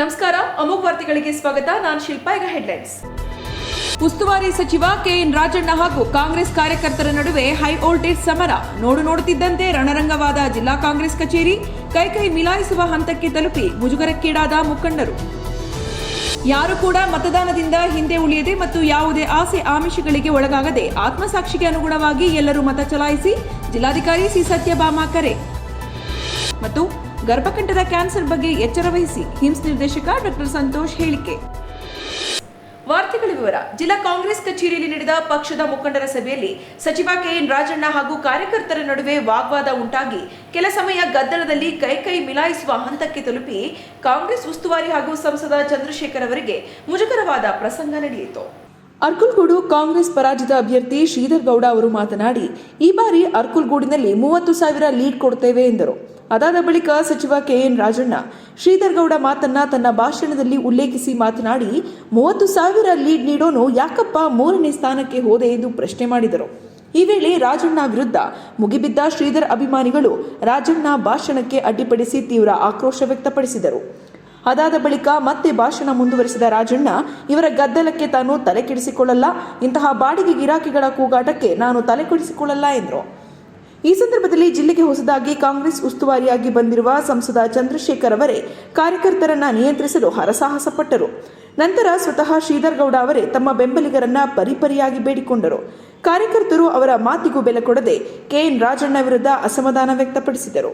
ನಮಸ್ಕಾರ, ಅಮೋಘ ವಾರ್ತೆಗಳಿಗೆ ಸ್ವಾಗತ. ನಾನು ಶಿಲ್ಪಾ, ಈಗ ಹೆಡ್ಲೈನ್ಸ್ ಉಸ್ತುವಾರಿ ಸಚಿವ ಕೆಎನ್ ರಾಜಣ್ಣ ಹಾಗೂ ಕಾಂಗ್ರೆಸ್ ಕಾರ್ಯಕರ್ತರ ನಡುವೆ ಹೈ ವೋಲ್ಟೇಜ್ ಸಮರ. ನೋಡು ನೋಡುತ್ತಿದ್ದಂತೆ ರಣರಂಗವಾದ ಜಿಲ್ಲಾ ಕಾಂಗ್ರೆಸ್ ಕಚೇರಿ, ಕೈಕೈ ಮಿಲಾಯಿಸುವ ಹಂತಕ್ಕೆ ತಲುಪಿ ಮುಜುಗರಕ್ಕೀಡಾದ ಮುಖಂಡರು. ಯಾರು ಕೂಡ ಮತದಾನದಿಂದ ಹಿಂದೆ ಉಳಿಯದೆ ಮತ್ತು ಯಾವುದೇ ಆಸೆ ಆಮಿಷಗಳಿಗೆ ಒಳಗಾಗದೆ ಆತ್ಮಸಾಕ್ಷಿಗೆ ಅನುಗುಣವಾಗಿ ಎಲ್ಲರೂ ಮತ ಚಲಾಯಿಸಿ, ಜಿಲ್ಲಾಧಿಕಾರಿ ಸಿ. ಸತ್ಯಭಾಮ ಕರೆ. ಮತ್ತು ಗರ್ಭಕಂಠದ ಕ್ಯಾನ್ಸರ್ ಬಗ್ಗೆ ಎಚ್ಚರ ವಹಿಸಿ ಹಿಮ್ಸ್ ನಿರ್ದೇಶಕ ಡಾಕ್ಟರ್ ಸಂತೋಷ್ ಹೇಳಿಕೆ. ವಾರ್ತೆಗಳ ವಿವರ. ಜಿಲ್ಲಾ ಕಾಂಗ್ರೆಸ್ ಕಚೇರಿಯಲ್ಲಿ ನಡೆದ ಪಕ್ಷದ ಮುಖಂಡರ ಸಭೆಯಲ್ಲಿ ಸಚಿವ ಕೆಎನ್ ರಾಜಣ್ಣ ಹಾಗೂ ಕಾರ್ಯಕರ್ತರ ನಡುವೆ ವಾಗ್ವಾದ ಉಂಟಾಗಿ ಕೆಲ ಸಮಯ ಗದ್ದಲದಲ್ಲಿ ಕೈಕೈ ಮಿಲಾಯಿಸುವ ಹಂತಕ್ಕೆ ತಲುಪಿ ಕಾಂಗ್ರೆಸ್ ಉಸ್ತುವಾರಿ ಹಾಗೂ ಸಂಸದ ಚಂದ್ರಶೇಖರ್ ಅವರಿಗೆ ಮುಜುಗರವಾದ ಪ್ರಸಂಗ ನಡೆಯಿತು. ಅರ್ಕುಲ್ಗೂಡು ಕಾಂಗ್ರೆಸ್ ಪರಾಜಿತ ಅಭ್ಯರ್ಥಿ ಶ್ರೀಧರ್ ಗೌಡ ಅವರು ಮಾತನಾಡಿ, ಈ ಬಾರಿ ಅರ್ಕುಲ್ಗೂಡಿನಲ್ಲಿ ಮೂವತ್ತು ಸಾವಿರ ಲೀಡ್ ಕೊಡ್ತೇವೆ ಎಂದರು. ಅದಾದ ಬಳಿಕ ಸಚಿವ ಕೆಎನ್ ರಾಜಣ್ಣ ಶ್ರೀಧರ್ ಗೌಡ ಮಾತನ್ನ ತನ್ನ ಭಾಷಣದಲ್ಲಿ ಉಲ್ಲೇಖಿಸಿ ಮಾತನಾಡಿ, ಮೂವತ್ತು ಸಾವಿರ ಲೀಡ್ ನೀಡೋನು ಯಾಕಪ್ಪ ಮೂರನೇ ಸ್ಥಾನಕ್ಕೆ ಹೋದೆ ಎಂದು ಪ್ರಶ್ನೆ ಮಾಡಿದರು. ಈ ವೇಳೆ ರಾಜಣ್ಣ ವಿರುದ್ಧ ಮುಗಿಬಿದ್ದ ಶ್ರೀಧರ್ ಅಭಿಮಾನಿಗಳು ರಾಜಣ್ಣ ಭಾಷಣಕ್ಕೆ ಅಡ್ಡಿಪಡಿಸಿ ತೀವ್ರ ಆಕ್ರೋಶ ವ್ಯಕ್ತಪಡಿಸಿದರು. ಅದಾದ ಬಳಿಕ ಮತ್ತೆ ಭಾಷಣ ಮುಂದುವರಿಸಿದ ರಾಜಣ್ಣ, ಇವರ ಗದ್ದಲಕ್ಕೆ ತಾನು ತಲೆ ಕೆಡಿಸಿಕೊಳ್ಳಲ್ಲ ಇಂತಹ ಬಾಡಿಗೆ ಗಿರಾಕಿಗಳ ಕೂಗಾಟಕ್ಕೆ ನಾನು ತಲೆ ಕೆಡಿಸಿಕೊಳ್ಳಲ್ಲ ಎಂದರು. ಈ ಸಂದರ್ಭದಲ್ಲಿ ಜಿಲ್ಲೆಗೆ ಹೊಸದಾಗಿ ಕಾಂಗ್ರೆಸ್ ಉಸ್ತುವಾರಿಯಾಗಿ ಬಂದಿರುವ ಸಂಸದ ಚಂದ್ರಶೇಖರ್ ಅವರೇ ಕಾರ್ಯಕರ್ತರನ್ನ ನಿಯಂತ್ರಿಸಲು ಹರಸಾಹಸ ಪಟ್ಟರು ನಂತರ ಸ್ವತಃ ಶ್ರೀಧರ್ ಗೌಡ ಅವರೇ ತಮ್ಮ ಬೆಂಬಲಿಗರನ್ನ ಪರಿಪರಿಯಾಗಿ ಬೇಡಿಕೊಂಡರು. ಕಾರ್ಯಕರ್ತರು ಅವರ ಮಾತಿಗೂ ಬೆಲೆ ಕೊಡದೆ ಕೆಎನ್ ರಾಜಣ್ಣ ವಿರುದ್ಧ ಅಸಮಾಧಾನ ವ್ಯಕ್ತಪಡಿಸಿದರು.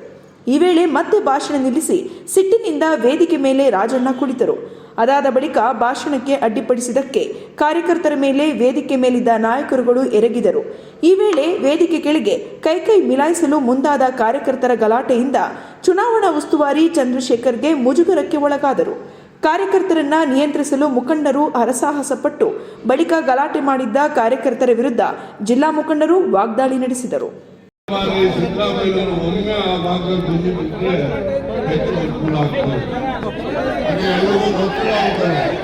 ಈ ವೇಳೆ ಮತ್ತೆ ಭಾಷಣ ನಿಲ್ಲಿಸಿ ಸಿಟ್ಟಿನಿಂದ ವೇದಿಕೆ ಮೇಲೆ ರಾಜಣ್ಣ ಕುಳಿತರು. ಅದಾದ ಬಳಿಕ ಭಾಷಣಕ್ಕೆ ಅಡ್ಡಿಪಡಿಸಿದಕ್ಕೆ ಕಾರ್ಯಕರ್ತರ ಮೇಲೆ ವೇದಿಕೆ ಮೇಲಿದ್ದ ನಾಯಕರುಗಳು ಎರಗಿದರು. ಈ ವೇಳೆ ವೇದಿಕೆ ಕೆಳಗೆ ಕೈಕೈ ಮಿಲಾಯಿಸಲು ಮುಂದಾದ ಕಾರ್ಯಕರ್ತರ ಗಲಾಟೆಯಿಂದ ಚುನಾವಣಾ ಉಸ್ತುವಾರಿ ಚಂದ್ರಶೇಖರ್ಗೆ ಮುಜುಗರಕ್ಕೆ ಒಳಗಾದರು. ಕಾರ್ಯಕರ್ತರನ್ನ ನಿಯಂತ್ರಿಸಲು ಮುಖಂಡರು ಹರಸಾಹಸ ಪಟ್ಟು ಬಳಿಕ ಗಲಾಟೆ ಮಾಡಿದ್ದ ಕಾರ್ಯಕರ್ತರ ವಿರುದ್ಧ ಜಿಲ್ಲಾ ಮುಖಂಡರು ವಾಗ್ದಾಳಿ ನಡೆಸಿದರು. ಸಿದ್ದರಾಮಯ್ಯವರು ಒಮ್ಮೆ ಆ ಭಾಗದಲ್ಲಿ ಬಿಟ್ಟರೆ ಹೆಚ್ಚು ಅನುಕೂಲ ಆಗ್ತದೆ. ಅದು ಗೊತ್ತಾಗ್ತದೆ ಯಾರು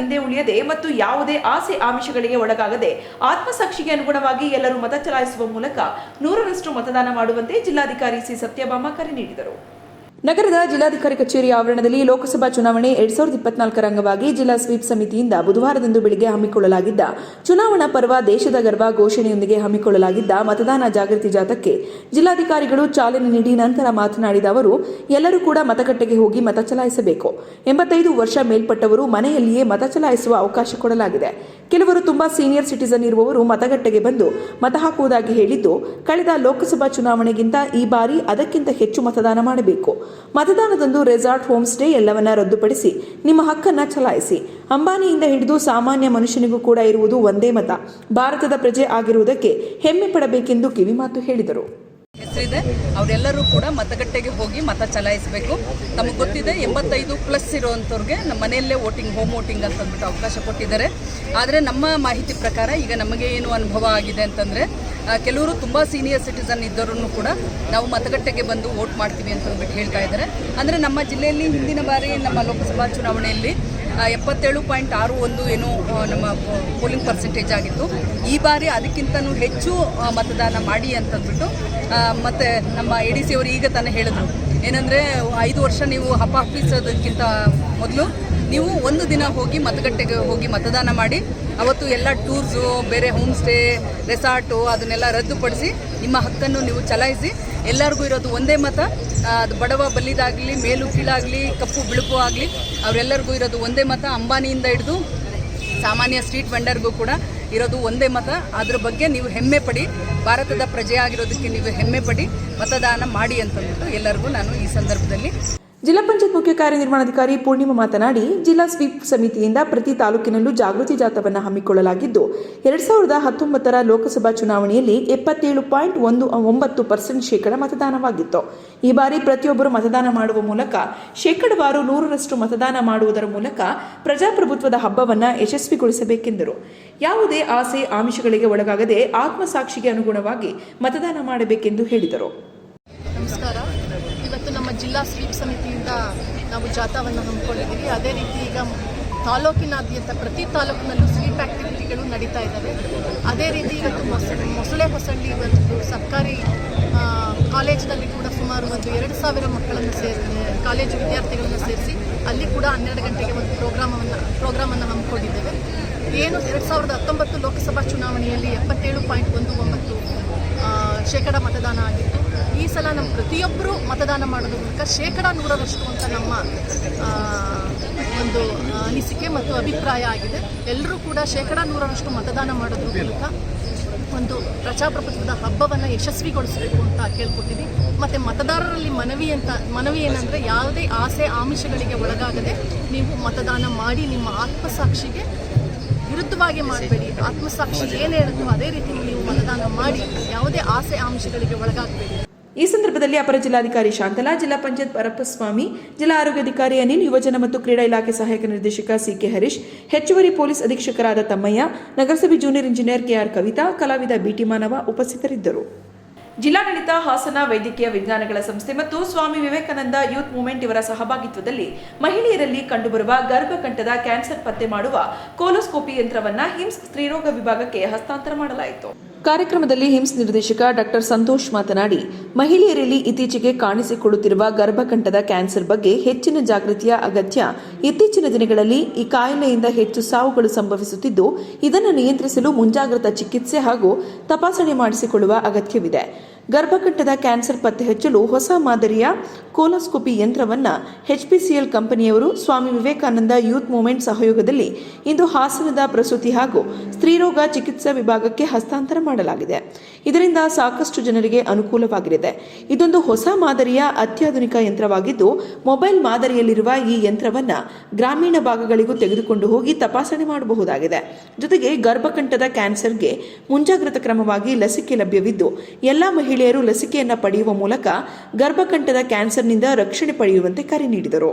ಹಿಂದೆ ಉಳಿಯದೆ ಮತ್ತು ಯಾವುದೇ ಆಸೆ ಆಮಿಷಗಳಿಗೆ ಒಳಗಾಗದೆ ಆತ್ಮಸಾಕ್ಷಿಗೆ ಅನುಗುಣವಾಗಿ ಎಲ್ಲರೂ ಮತ ಚಲಾಯಿಸುವ ಮೂಲಕ ನೂರರಷ್ಟು ಮತದಾನ ಮಾಡುವಂತೆ ಜಿಲ್ಲಾಧಿಕಾರಿ ಸಿ. ಸತ್ಯಭಾಮ ಕರೆ ನೀಡಿದರು. ನಗರದ ಜಿಲ್ಲಾಧಿಕಾರಿ ಕಚೇರಿ ಆವರಣದಲ್ಲಿ ಲೋಕಸಭಾ ಚುನಾವಣೆ ಎರಡ್ ಸಾವಿರದ ಇಪ್ಪತ್ನಾಲ್ಕರ ಅಂಗವಾಗಿ ಜಿಲ್ಲಾ ಸ್ವೀಪ್ ಸಮಿತಿಯಿಂದ ಬುಧವಾರದಂದು ಬೆಳಿಗ್ಗೆ ಹಮ್ಮಿಕೊಳ್ಳಲಾಗಿದ್ದ ಚುನಾವಣಾ ಪರ್ವ ದೇಶದ ಗರ್ವ ಘೋಷಣೆಯೊಂದಿಗೆ ಹಮ್ಮಿಕೊಳ್ಳಲಾಗಿದ್ದ ಮತದಾನ ಜಾಗೃತಿ ಜಾಥಕ್ಕೆ ಜಿಲ್ಲಾಧಿಕಾರಿಗಳು ಚಾಲನೆ ನೀಡಿ ನಂತರ ಮಾತನಾಡಿದ ಅವರು, ಎಲ್ಲರೂ ಕೂಡ ಮತಗಟ್ಟೆಗೆ ಹೋಗಿ ಮತ ಚಲಾಯಿಸಬೇಕು. ಎಂಬತ್ತೈದು ವರ್ಷ ಮೇಲ್ಪಟ್ಟವರು ಮನೆಯಲ್ಲಿಯೇ ಮತ ಚಲಾಯಿಸುವ ಅವಕಾಶ ಕೊಡಲಾಗಿದೆ. ಕೆಲವರು ತುಂಬಾ ಸೀನಿಯರ್ ಸಿಟಿಸನ್ ಇರುವವರು ಮತಗಟ್ಟೆಗೆ ಬಂದು ಮತ ಹಾಕುವುದಾಗಿ ಹೇಳಿದ್ದು, ಕಳೆದ ಲೋಕಸಭಾ ಚುನಾವಣೆಗಿಂತ ಈ ಬಾರಿ ಅದಕ್ಕಿಂತ ಹೆಚ್ಚು ಮತದಾನ ಮಾಡಬೇಕು. ಮತದಾನದಂದು ರೆಸಾರ್ಟ್ ಹೋಮ್ ಸ್ಟೇ ಎಲ್ಲವನ್ನ ರದ್ದುಪಡಿಸಿ ನಿಮ್ಮ ಹಕ್ಕನ್ನ ಚಲಾಯಿಸಿ. ಅಂಬಾನಿಯಿಂದ ಹಿಡಿದು ಸಾಮಾನ್ಯ ಮನುಷ್ಯನಿಗೂ ಕೂಡ ಇರುವುದು ಒಂದೇ ಮತ. ಭಾರತದ ಪ್ರಜೆ ಆಗಿರುವುದಕ್ಕೆ ಹೆಮ್ಮೆ ಪಡಬೇಕೆಂದು ಕಿವಿಮಾತು ಹೇಳಿದರು. ಹೆಸರಿದೆ. ಅವರೆಲ್ಲರೂ ಕೂಡ ಮತಗಟ್ಟೆಗೆ ಹೋಗಿ ಮತ ಚಲಾಯಿಸಬೇಕು. ತಮಗೆ ಗೊತ್ತಿದೆ ಎಂಬತ್ತೈದು ಪ್ಲಸ್ ಇರುವಂಥವ್ರಿಗೆ ನಮ್ಮ ಮನೆಯಲ್ಲೇ ವೋಟಿಂಗ್ ಹೋಮ್ ವೋಟಿಂಗ್ ಅಂತ ಅಂದ್ಬಿಟ್ಟು ಅವಕಾಶ ಕೊಟ್ಟಿದ್ದಾರೆ. ಆದರೆ ನಮ್ಮ ಮಾಹಿತಿ ಪ್ರಕಾರ ಈಗ ನಮಗೆ ಏನು ಅನುಭವ ಆಗಿದೆ ಅಂತಂದರೆ ಕೆಲವರು ತುಂಬ ಸೀನಿಯರ್ ಸಿಟಿಸನ್ ಇದ್ದರೂ ಕೂಡ ನಾವು ಮತಗಟ್ಟೆಗೆ ಬಂದು ವೋಟ್ ಮಾಡ್ತೀವಿ ಅಂತ ಅಂದ್ಬಿಟ್ಟು ಹೇಳ್ತಾ ಇದ್ದಾರೆ. ಅಂದರೆ ನಮ್ಮ ಜಿಲ್ಲೆಯಲ್ಲಿ ಹಿಂದಿನ ಬಾರಿ ನಮ್ಮ ಲೋಕಸಭಾ ಚುನಾವಣೆಯಲ್ಲಿ ಎಪ್ಪತ್ತೇಳು ಪಾಯಿಂಟ್ ಆರು ಒಂದು ಏನು ನಮ್ಮ ಪೋಲಿಂಗ್ ಪರ್ಸೆಂಟೇಜ್ ಆಗಿತ್ತು. ಈ ಬಾರಿ ಅದಕ್ಕಿಂತನೂ ಹೆಚ್ಚು ಮತದಾನ ಮಾಡಿ ಅಂತಂದ್ಬಿಟ್ಟು ಮತ್ತು ನಮ್ಮ ಎ ಡಿ ಸಿ ಅವರು ಈಗ ತಾನೇ ಹೇಳಿದ್ರು. ಏನಂದರೆ, ಐದು ವರ್ಷ ನೀವು ಹಪ್ಪ ಹಪ್ಪಿಸೋದಕ್ಕಿಂತ ಮೊದಲು ನೀವು ಒಂದು ದಿನ ಹೋಗಿ ಮತಗಟ್ಟೆಗೆ ಹೋಗಿ ಮತದಾನ ಮಾಡಿ, ಅವತ್ತು ಎಲ್ಲ ಟೂರ್ಸು, ಬೇರೆ ಹೋಮ್ ಸ್ಟೇ ರೆಸಾರ್ಟು, ಅದನ್ನೆಲ್ಲ ರದ್ದುಪಡಿಸಿ ನಿಮ್ಮ ಹಕ್ಕನ್ನು ನೀವು ಚಲಾಯಿಸಿ ಎಲ್ಲರಿಗೂ ಇರೋದು ಒಂದೇ ಮತ. ಅದು ಬಡವ ಬಲ್ಲಿದಾಗಲಿ, ಮೇಲು ಕೀಳಾಗಲಿ, ಕಪ್ಪು ಬಿಳುಪು ಆಗಲಿ, ಅವರೆಲ್ಲರಿಗೂ ಇರೋದು ಒಂದೇ ಮತ. ಅಂಬಾನಿಯಿಂದ ಹಿಡಿದು ಸಾಮಾನ್ಯ ಸ್ಟ್ರೀಟ್ ವೆಂಡರ್ಗೂ ಕೂಡ ಇರೋದು ಒಂದೇ ಮತ. ಅದ್ರ ಬಗ್ಗೆ ನೀವು ಹೆಮ್ಮೆ ಪಡಿ. ಭಾರತದ ಪ್ರಜೆಯಾಗಿರೋದಕ್ಕೆ ನೀವು ಹೆಮ್ಮೆ ಪಡಿ. ಮತದಾನ ಮಾಡಿ ಅಂತಂದ್ಬಿಟ್ಟು ಎಲ್ಲರಿಗೂ ನಾನು ಈ ಸಂದರ್ಭದಲ್ಲಿ ಜಿಲ್ಲಾ ಪಂಚಾಯತ್ ಮುಖ್ಯ ಕಾರ್ಯನಿರ್ವಹಣಾಧಿಕಾರಿ ಪೂರ್ಣಿಮಾ ಮಾತನಾಡಿ, ಜಿಲ್ಲಾ ಸ್ವೀಪ್ ಸಮಿತಿಯಿಂದ ಪ್ರತಿ ತಾಲೂಕಿನಲ್ಲೂ ಜಾಗೃತಿ ಜಾಥಾವನ್ನು ಹಮ್ಮಿಕೊಳ್ಳಲಾಗಿದ್ದು, ಎರಡ್ ಸಾವಿರದ ಹತ್ತೊಂಬತ್ತರ ಲೋಕಸಭಾ ಚುನಾವಣೆಯಲ್ಲಿ ಎಪ್ಪತ್ತೇಳು ಪಾಯಿಂಟ್ ಒಂದು ಒಂಬತ್ತು ಪರ್ಸೆಂಟ್ ಶೇಕಡ ಮತದಾನವಾಗಿತ್ತು. ಈ ಬಾರಿ ಪ್ರತಿಯೊಬ್ಬರು ಮತದಾನ ಮಾಡುವ ಮೂಲಕ, ಶೇಕಡವಾರು ನೂರರಷ್ಟು ಮತದಾನ ಮಾಡುವುದರ ಮೂಲಕ ಪ್ರಜಾಪ್ರಭುತ್ವದ ಹಬ್ಬವನ್ನು ಯಶಸ್ವಿಗೊಳಿಸಬೇಕೆಂದರು. ಯಾವುದೇ ಆಸೆ ಆಮಿಷಗಳಿಗೆ ಒಳಗಾಗದೆ ಆತ್ಮಸಾಕ್ಷಿಗೆ ಅನುಗುಣವಾಗಿ ಮತದಾನ ಮಾಡಬೇಕೆಂದು ಹೇಳಿದರು. ಜಿಲ್ಲಾ ಸ್ವೀಪ್ ಸಮಿತಿಯಿಂದ ನಾವು ಜಾಥಾವನ್ನು ಹಮ್ಮಿಕೊಂಡಿದ್ದೀವಿ. ಅದೇ ರೀತಿ ಈಗ ತಾಲೂಕಿನಾದ್ಯಂತ ಪ್ರತಿ ತಾಲೂಕಿನಲ್ಲೂ ಸ್ವೀಪ್ ಆ್ಯಕ್ಟಿವಿಟಿಗಳು ನಡೀತಾ ಇದ್ದಾವೆ. ಅದೇ ರೀತಿ ಇವತ್ತು ಮೊಸ, ಮೊಸಳೆ ಹೊಸಳ್ಳಿ ಒಂದು ಸರ್ಕಾರಿ ಕಾಲೇಜಿನಲ್ಲಿ ಕೂಡ ಸುಮಾರು ಒಂದು ಎರಡು ಸಾವಿರ ಮಕ್ಕಳನ್ನು ಸೇರಿ ಕಾಲೇಜು ವಿದ್ಯಾರ್ಥಿಗಳನ್ನು ಸೇರಿಸಿ ಅಲ್ಲಿ ಕೂಡ ಹನ್ನೆರಡು ಗಂಟೆಗೆ ಒಂದು ಪ್ರೋಗ್ರಾಮವನ್ನು, ಪ್ರೋಗ್ರಾಮನ್ನು ಹಮ್ಮಿಕೊಂಡಿದ್ದೇವೆ. ಏನು ಎರಡು ಸಾವಿರದ ಹತ್ತೊಂಬತ್ತು ಲೋಕಸಭಾ ಚುನಾವಣೆಯಲ್ಲಿ ಎಪ್ಪತ್ತೇಳು ಪಾಯಿಂಟ್ ಒಂದು ಒಂಬತ್ತು ಶೇಕಡ ಮತದಾನ ಆಗಿತ್ತು. ಈ ಸಲ ನಮ್ಮ ಪ್ರತಿಯೊಬ್ಬರೂ ಮತದಾನ ಮಾಡೋದ್ರ ಮೂಲಕ ಶೇಕಡ ನೂರರಷ್ಟು ಅಂತ ನಮ್ಮ ಒಂದು ಅನಿಸಿಕೆ ಮತ್ತು ಅಭಿಪ್ರಾಯ ಆಗಿದೆ. ಎಲ್ಲರೂ ಕೂಡ ಶೇಕಡ ನೂರರಷ್ಟು ಮತದಾನ ಮಾಡೋದ್ರ ಮೂಲಕ ಒಂದು ಪ್ರಜಾಪ್ರಭುತ್ವದ ಹಬ್ಬವನ್ನು ಯಶಸ್ವಿಗೊಳಿಸಬೇಕು ಅಂತ ಕೇಳ್ಕೊತೀವಿ ಮತ್ತು ಮತದಾರರಲ್ಲಿ ಮನವಿ ಅಂತ, ಮನವಿ ಏನಂದರೆ ಯಾವುದೇ ಆಸೆ ಆಮಿಷಗಳಿಗೆ ಒಳಗಾಗದೆ ನೀವು ಮತದಾನ ಮಾಡಿ ನಿಮ್ಮ ಆತ್ಮಸಾಕ್ಷಿಗೆ ವಿರುದ್ಧವಾಗಿ ಮಾಡಬೇಡಿ. ಆತ್ಮಸಾಕ್ಷಿ ಏನೇ ಹೇಳುತ್ತೋ ಅದೇ ರೀತಿ ನೀವು ಮತದಾನ ಮಾಡಿ, ಯಾವುದೇ ಆಸೆ ಆಮಿಷಗಳಿಗೆ ಒಳಗಾಗಬೇಡಿ. ಈ ಸಂದರ್ಭದಲ್ಲಿ ಅಪರ ಜಿಲ್ಲಾಧಿಕಾರಿ ಶಾಂತಲಾ, ಜಿಲ್ಲಾ ಪಂಚಾಯತ್ ಪರಪ್ಪಸ್ವಾಮಿ, ಜಿಲ್ಲಾ ಆರೋಗ್ಯಾಧಿಕಾರಿ ಅನಿಲ್, ಯುವಜನ ಮತ್ತು ಕ್ರೀಡಾ ಇಲಾಖೆ ಸಹಾಯಕ ನಿರ್ದೇಶಕ ಸಿಕೆ ಹರೀಶ್, ಹೆಚ್ಚುವರಿ ಪೊಲೀಸ್ ಅಧೀಕ್ಷಕರಾದ ತಮ್ಮಯ್ಯ, ನಗರಸಭೆ ಜೂನಿಯರ್ ಇಂಜಿನಿಯರ್ ಕೆಆರ್ ಕವಿತಾ, ಕಲಾವಿದ ಬಿಟಿ ಮಾನವ ಉಪಸ್ಥಿತರಿದ್ದರು. ಜಿಲ್ಲಾಡಳಿತ ಹಾಸನ ವೈದ್ಯಕೀಯ ವಿಜ್ಞಾನಗಳ ಸಂಸ್ಥೆ ಮತ್ತು ಸ್ವಾಮಿ ವಿವೇಕಾನಂದ ಯೂತ್ ಮೂವ್ಮೆಂಟ್ ಇವರ ಸಹಭಾಗಿತ್ವದಲ್ಲಿ ಮಹಿಳೆಯರಲ್ಲಿ ಕಂಡುಬರುವ ಗರ್ಭಕಂಠದ ಕ್ಯಾನ್ಸರ್ ಪತ್ತೆ ಮಾಡುವ ಕೋಲೋಸ್ಕೋಪಿ ಯಂತ್ರವನ್ನು ಹಿಮ್ಸ್ ಸ್ತ್ರೀರೋಗ ವಿಭಾಗಕ್ಕೆ ಹಸ್ತಾಂತರ ಮಾಡಲಾಯಿತು. ಕಾರ್ಯಕ್ರಮದಲ್ಲಿ ಹಿಮ್ಸ್ ನಿರ್ದೇಶಕ ಡಾಕ್ಟರ್ ಸಂತೋಷ್ ಮಾತನಾಡಿ, ಮಹಿಳೆಯರಲ್ಲಿ ಇತ್ತೀಚೆಗೆ ಕಾಣಿಸಿಕೊಳ್ಳುತ್ತಿರುವ ಗರ್ಭಕಂಠದ ಕ್ಯಾನ್ಸರ್ ಬಗ್ಗೆ ಹೆಚ್ಚಿನ ಜಾಗೃತಿಯ ಅಗತ್ಯ ಇತ್ತೀಚಿನ ದಿನಗಳಲ್ಲಿ ಈ ಕಾಯಿಲೆಯಿಂದ ಹೆಚ್ಚು ಸಾವುಗಳು ಸಂಭವಿಸುತ್ತಿದ್ದು, ಇದನ್ನು ನಿಯಂತ್ರಿಸಲು ಮುಂಜಾಗ್ರತಾ ಚಿಕಿತ್ಸೆ ಹಾಗೂ ತಪಾಸಣೆ ಮಾಡಿಸಿಕೊಳ್ಳುವ ಅಗತ್ಯವಿದೆ. ಗರ್ಭಕಂಠದ ಕ್ಯಾನ್ಸರ್ ಪತ್ತೆ ಹಚ್ಚಲು ಹೊಸ ಮಾದರಿಯ ಕೋಲೋಸ್ಕೋಪಿ ಯಂತ್ರವನ್ನ ಎಚ್ಪಿಸಿಎಲ್ ಕಂಪನಿಯವರು ಸ್ವಾಮಿ ವಿವೇಕಾನಂದ ಯೂತ್ ಮೂವ್ಮೆಂಟ್ ಸಹಯೋಗದಲ್ಲಿ ಇಂದು ಹಾಸನದ ಪ್ರಸೂತಿ ಹಾಗೂ ಸ್ತ್ರೀರೋಗ ಚಿಕಿತ್ಸಾ ವಿಭಾಗಕ್ಕೆ ಹಸ್ತಾಂತರ ಮಾಡಲಾಗಿದೆ. ಇದರಿಂದ ಸಾಕಷ್ಟು ಜನರಿಗೆ ಅನುಕೂಲವಾಗಲಿದೆ. ಇದೊಂದು ಹೊಸ ಮಾದರಿಯ ಅತ್ಯಾಧುನಿಕ ಯಂತ್ರವಾಗಿದ್ದು, ಮೊಬೈಲ್ ಮಾದರಿಯಲ್ಲಿರುವ ಈ ಯಂತ್ರವನ್ನು ಗ್ರಾಮೀಣ ಭಾಗಗಳಿಗೂ ತೆಗೆದುಕೊಂಡು ಹೋಗಿ ತಪಾಸಣೆ ಮಾಡಬಹುದಾಗಿದೆ. ಜೊತೆಗೆ ಗರ್ಭಕಂಠದ ಕ್ಯಾನ್ಸರ್ಗೆ ಮುಂಜಾಗ್ರತಾ ಕ್ರಮವಾಗಿ ಲಸಿಕೆ ಲಭ್ಯವಿದ್ದು, ಎಲ್ಲ ಮಹಿಳೆಯರು ಲಸಿಕೆಯನ್ನು ಪಡೆಯುವ ಮೂಲಕ ಗರ್ಭಕಂಠದ ಕ್ಯಾನ್ಸರ್ನಿಂದ ರಕ್ಷಣೆ ಪಡೆಯುವಂತೆ ಕರೆ ನೀಡಿದರು.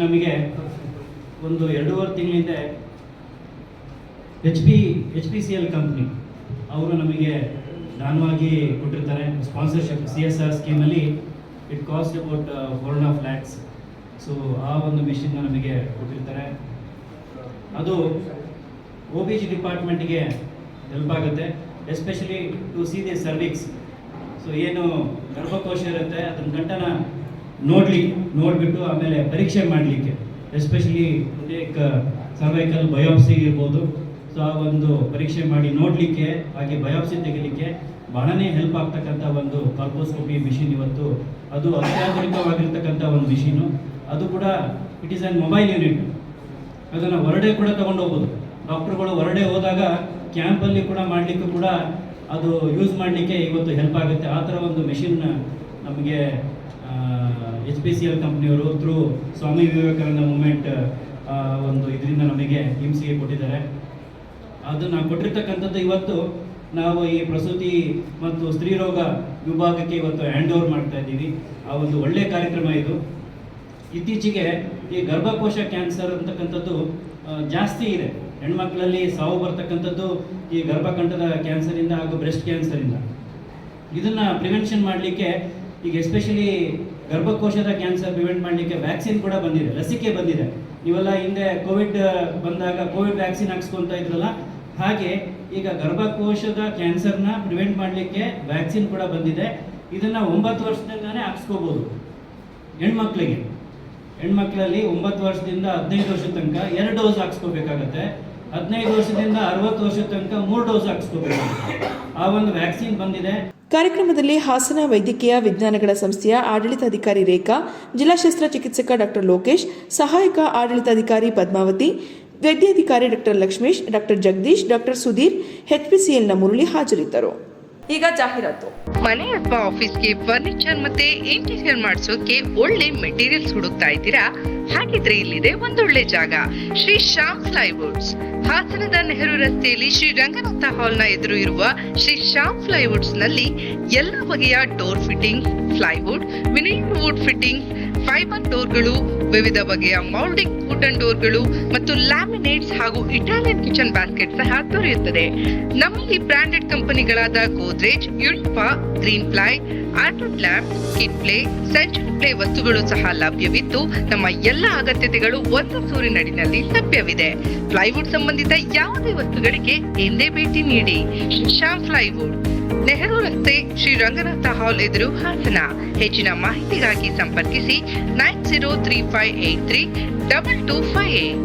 ನಮಗೆ ಒಂದು ಎರಡೂವರೆ ತಿಂಗಳಿಂದ H P H P C L company ಅವರು ನಮಗೆ ದಾನವಾಗಿ ಕೊಟ್ಟಿರ್ತಾರೆ. Sponsorship C S R ಸ್ಕೀಮಲ್ಲಿ it cost about four of lakhs so ಆ ಒಂದು ಮಿಷಿನ್ನ ನಮಗೆ ಕೊಟ್ಟಿರ್ತಾರೆ. ಅದು ಒ ಬಿ ಜಿ ಡಿಪಾರ್ಟ್ಮೆಂಟ್ಗೆ ಹೆಲ್ಪ್ ಆಗುತ್ತೆ. Especially to see the cervix so ಏನು ಗರ್ಭಕೋಶ ಇರುತ್ತೆ, ಅದನ್ನ ಗಂಟನ ನೋಡ್ಲಿ, ನೋಡಿಬಿಟ್ಟು ಆಮೇಲೆ ಪರೀಕ್ಷೆ ಮಾಡಲಿಕ್ಕೆ. ಎಸ್ಪೆಷಲಿ ಟೇಕ್ ಸರ್ವೈಕಲ್ ಬಯೋಪ್ಸಿ ಇರ್ಬೋದು. ಸೊ ಆ ಒಂದು ಪರೀಕ್ಷೆ ಮಾಡಿ ನೋಡಲಿಕ್ಕೆ, ಹಾಗೆ ಬಯೋಪ್ಸಿ ತೆಗಿಲಿಕ್ಕೆ ಬಹಳನೇ ಹೆಲ್ಪ್ ಆಗ್ತಕ್ಕಂಥ ಒಂದು ಕಾರ್ಪೋಸ್ಕೋಪಿ ಮಿಷಿನ್ ಇವತ್ತು. ಅದು ಅತ್ಯಾಧುನಿಕವಾಗಿರ್ತಕ್ಕಂಥ ಒಂದು ಮಿಷಿನು ಅದು ಕೂಡ it is on mobile unit ಅದನ್ನು ಹೊರಡೆ ಕೂಡ ತಗೊಂಡು ಹೋಗ್ಬೋದು ಡಾಕ್ಟರ್ಗಳು ಹೊರಡೆ ಹೋದಾಗ ಕ್ಯಾಂಪಲ್ಲಿ ಕೂಡ ಮಾಡಲಿಕ್ಕೂ ಕೂಡ ಅದು ಯೂಸ್ ಮಾಡಲಿಕ್ಕೆ ಇವತ್ತು ಹೆಲ್ಪ್ ಆಗುತ್ತೆ. ಆ ಥರ ಒಂದು ಮೆಷಿನ್ ನಮಗೆ ಎಚ್ ಪಿ ಸಿ ಎಲ್ ಕಂಪ್ನಿಯವರು ಥ್ರೂ ಸ್ವಾಮಿ ವಿವೇಕಾನಂದ ಮೂಮೆಂಟ್ ಒಂದು ಇದರಿಂದ ನಮಗೆ ಹಿಂಸೆಗೆ ಕೊಟ್ಟಿದ್ದಾರೆ. ಅದು ನಾವು ಕೊಟ್ಟಿರ್ತಕ್ಕಂಥದ್ದು ಇವತ್ತು ನಾವು ಈ ಪ್ರಸೂತಿ ಮತ್ತು ಸ್ತ್ರೀರೋಗ ವಿಭಾಗಕ್ಕೆ ಇವತ್ತು ಹ್ಯಾಂಡ್ ಓವರ್ ಮಾಡ್ತಾ ಇದ್ದೀವಿ. ಆ ಒಂದು ಒಳ್ಳೆಯ ಕಾರ್ಯಕ್ರಮ ಇದು. ಇತ್ತೀಚೆಗೆ ಈ ಗರ್ಭಕೋಶ ಕ್ಯಾನ್ಸರ್ ಅಂತಕ್ಕಂಥದ್ದು ಜಾಸ್ತಿ ಇದೆ. ಹೆಣ್ಮಕ್ಳಲ್ಲಿ ಸಾವು ಬರ್ತಕ್ಕಂಥದ್ದು ಈ ಗರ್ಭಕಂಠದ ಕ್ಯಾನ್ಸರಿಂದ ಹಾಗೂ ಬ್ರೆಸ್ಟ್ ಕ್ಯಾನ್ಸರಿಂದ. ಇದನ್ನ ಪ್ರಿವೆನ್ಷನ್ ಮಾಡಲಿಕ್ಕೆ, ಈಗ ಎಸ್ಪೆಷಲಿ ಗರ್ಭಕೋಶದ ಕ್ಯಾನ್ಸರ್ ಪ್ರಿವೆಂಟ್ ಮಾಡಲಿಕ್ಕೆ ವ್ಯಾಕ್ಸಿನ್ ಕೂಡ ಬಂದಿದೆ, ಲಸಿಕೆ ಬಂದಿದೆ. ನೀವೆಲ್ಲ ಹಿಂದೆ ಕೋವಿಡ್ ಬಂದಾಗ ಕೋವಿಡ್ ವ್ಯಾಕ್ಸಿನ್ ಹಾಕ್ಸ್ಕೊಂತ ಇದ್ರಲ್ಲ, ಹಾಗೆ ಈಗ ಗರ್ಭಕೋಶದ ಕ್ಯಾನ್ಸರ್ನ ಪ್ರಿವೆಂಟ್ ಮಾಡಲಿಕ್ಕೆ ವ್ಯಾಕ್ಸಿನ್ ಕೂಡ ಬಂದಿದೆ. ಇದನ್ನ ಒಂಬತ್ತು ವರ್ಷದಿಂದಾನೆ ಹಾಕ್ಸ್ಕೋಬೋದು ಹೆಣ್ಮಕ್ಳಿಗೆ. ಹೆಣ್ಮಕ್ಳಲ್ಲಿ ಒಂಬತ್ತು ವರ್ಷದಿಂದ ಹದಿನೈದು ವರ್ಷದ ತನಕ ಎರಡು ಡೋಸ್ ಹಾಕ್ಸ್ಕೋಬೇಕಾಗತ್ತೆ. ಹದಿನೈದು ವರ್ಷದಿಂದ ಅರವತ್ತು ವರ್ಷದ ತನಕ ಮೂರು ಡೋಸ್ ಹಾಕಿಸ್ಕೋಬೇಕು ಆ ಒಂದು ವ್ಯಾಕ್ಸಿನ್ ಬಂದಿದೆ. ಕಾರ್ಯಕ್ರಮದಲ್ಲಿ ಹಾಸನ ವೈದ್ಯಕೀಯ ವಿಜ್ಞಾನಗಳ ಸಂಸ್ಥೆಯ ಆಡಳಿತಾಧಿಕಾರಿ ರೇಖಾ ಜಿಲ್ಲಾ ಶಸ್ತ್ರಚಿಕಿತ್ಸಕ ಡಾಕ್ಟರ್ ಲೋಕೇಶ್ ಸಹಾಯಕ ಆಡಳಿತಾಧಿಕಾರಿ ಪದ್ಮಾವತಿ ವೈದ್ಯಾಧಿಕಾರಿ doctor Lakshmish doctor Jagadish doctor Sudhir ಎಚ್ಪಿಸಿಎಲ್ನ Murali ಹಾಜರಿದ್ದರು. ಈಗ ಜಾಹೀರಾತು. ಮನೆ ಅಥವಾ ಆಫೀಸ್ಗೆ ಫರ್ನಿಚರ್ ಮತ್ತೆ ಇಂಟೀರಿಯರ್ ಮಾಡಿಸೋಕೆ ಒಳ್ಳೆ ಮೆಟೀರಿಯಲ್ಸ್ ಹುಡುಕ್ತಾ ಇದ್ದೀರಾ? ಹಾಗಿದ್ರೆ ಇಲ್ಲಿದೆ ಒಂದೊಳ್ಳೆ ಜಾಗ. ಶ್ರೀ ಶ್ಯಾಮ್ ಫ್ಲೈವುಡ್ಸ್ ಹಾಸನದ ನೆಹರು ರಸ್ತೆಯಲ್ಲಿ ಶ್ರೀ ರಂಗನಾಥ ಹಾಲ್ನ ಎದುರು ಇರುವ ಶ್ರೀ ಶ್ಯಾಮ್ ಫ್ಲೈವುಡ್ಸ್ನಲ್ಲಿ ಎಲ್ಲ ಬಗೆಯ door fitting plywood vinyl wood fittings fibre ಡೋರ್ಗಳು, ವಿವಿಧ ಬಗೆಯ ಮೌಲ್ಡಿಂಗ್ ವುಡನ್ ಡೋರ್ಗಳು ಮತ್ತು ಲ್ಯಾಮಿನೇಟ್ಸ್ ಹಾಗೂ ಇಟಾಲಿಯನ್ ಕಿಚನ್ ಬ್ಯಾಸ್ಕೆಟ್ ಸಹ ದೊರೆಯುತ್ತದೆ. ನಮ್ಮಲ್ಲಿ ಬ್ರಾಂಡೆಡ್ ಕಂಪನಿಗಳಾದ ಗೋದ್ರೇಜ್ ಯುನಿಫಾ ಗ್ರೀನ್ ಫ್ಲೈ ಆರ್ಟೋಡ್ ಲ್ಯಾಬ್ ಕಿಟ್ ಪ್ಲೇ ಸೆಂಚುರಿ ಪ್ಲೇ ವಸ್ತುಗಳು ಸಹ ಲಭ್ಯವಿದ್ದು, ನಮ್ಮ ಎಲ್ಲ ಅಗತ್ಯತೆಗಳು ಒಂದು ಸೂರಿನಡಿನಲ್ಲಿ ಲಭ್ಯವಿದೆ. ಪ್ಲೈವುಡ್ ಸಂಬಂಧಿತ ಯಾವುದೇ ವಸ್ತುಗಳಿಗೆ ಎಂದೇ ಭೇಟಿ ನೀಡಿ. ಶ್ಯಾಮ್ ಪ್ಲೈವುಡ್, ನೆಹರು ರಸ್ತೆ ಶ್ರೀ ರಂಗನಾಥ ಹಾಲ್ ಎದುರು ಹಾಸನ. ಹೆಚ್ಚಿನ ಮಾಹಿತಿಗಾಗಿ ಸಂಪರ್ಕಿಸಿ nine zero three five eight three double two five eight.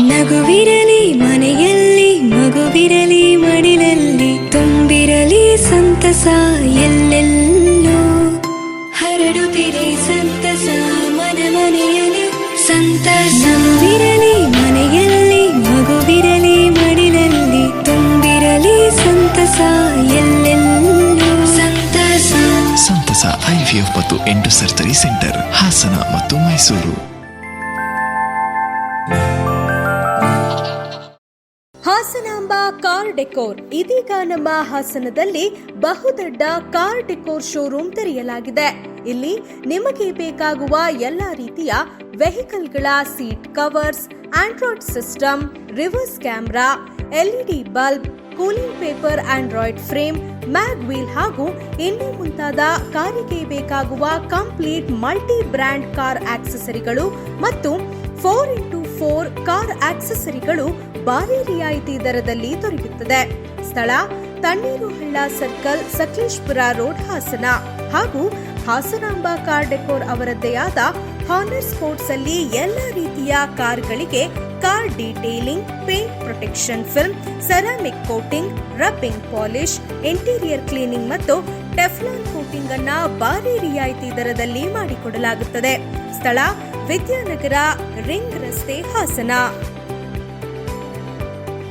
ನಗುವಿರಲಿ ಮನೆಯಲ್ಲಿ, ಮಗುವಿರಲಿ ಮಡಿಲಲ್ಲಿ, ತುಂಬಿರಲಿ ಸಂತಸ ಎಲ್ಲೆಲ್ಲೂ. ಹರಡುತ್ತಿರಿ ಸಂತಸ ಮನ ಮನೆಯಲ್ಲಿ ಸಂತಸವಿರಲಿ ಮತ್ತು ಎಂಟು ಸರ್ಜರಿ ಸೆಂಟರ್, ಹಾಸನ ಮತ್ತು ಮೈಸೂರು. Hasanamba car decor. ಇದೀಗ ನಮ್ಮ ಹಾಸನದಲ್ಲಿ ಬಹುದೊಡ್ಡ ಕಾರ್ ಡೆಕೋರ್ ಶೋರೂಮ್ ತೆರೆಯಲಾಗಿದೆ. ಇಲ್ಲಿ ನಿಮಗೆ ಬೇಕಾಗುವ ಎಲ್ಲ ರೀತಿಯ ವೆಹಿಕಲ್ಗಳ seat covers, Android system, reverse camera LED bulb cooling paper Android frame, mag wheel ಹಾಗೂ ಇನ್ನೂ ಮುಂತಾದ ಕಾರಿಗೆ ಬೇಕಾಗುವ ಕಂಪ್ಲೀಟ್ ಮಲ್ಟಿ ಬ್ರ್ಯಾಂಡ್ ಕಾರ್ ಆಕ್ಸೆಸರಿಗಳು ಮತ್ತು ಫೋರ್ ಇಂಟು ಫೋರ್ ಕಾರ್ ಆಕ್ಸೆಸರಿಗಳು ಭಾರಿ ರಿಯಾಯಿತಿ ದರದಲ್ಲಿ ದೊರೆಯುತ್ತದೆ. ಸ್ಥಳ ತಣ್ಣೀರು ಹಳ್ಳ ಸರ್ಕಲ್, ಸಕಲೇಶ್ಪುರ ರೋಡ್ ಹಾಸನ ಹಾಗೂ ಹಾಸನಾಂಬ ಕಾರ್ ಡೆಕೋರ್ ಅವರದ್ದೇ ಆದ ಹಾನರ್ ಸ್ಪೋರ್ಟ್ಸ್ ಅಲ್ಲಿ ಎಲ್ಲ ರೀತಿಯ ಕಾರ್ಗಳಿಗೆ car detailing paint protection film ceramic coating rubbing polish interior cleaning ಮತ್ತು ಟೆಫ್ಲಾನ್ ಕೋಟಿಂಗ್ ಅನ್ನ ಭಾರಿ ರಿಯಾಯಿತಿ ದರದಲ್ಲಿ ಮಾಡಿಕೊಡಲಾಗುತ್ತದೆ. ಸ್ಥಳ ವಿದ್ಯಾನಗರ ರಿಂಗ್ ರಸ್ತೆ Hassan.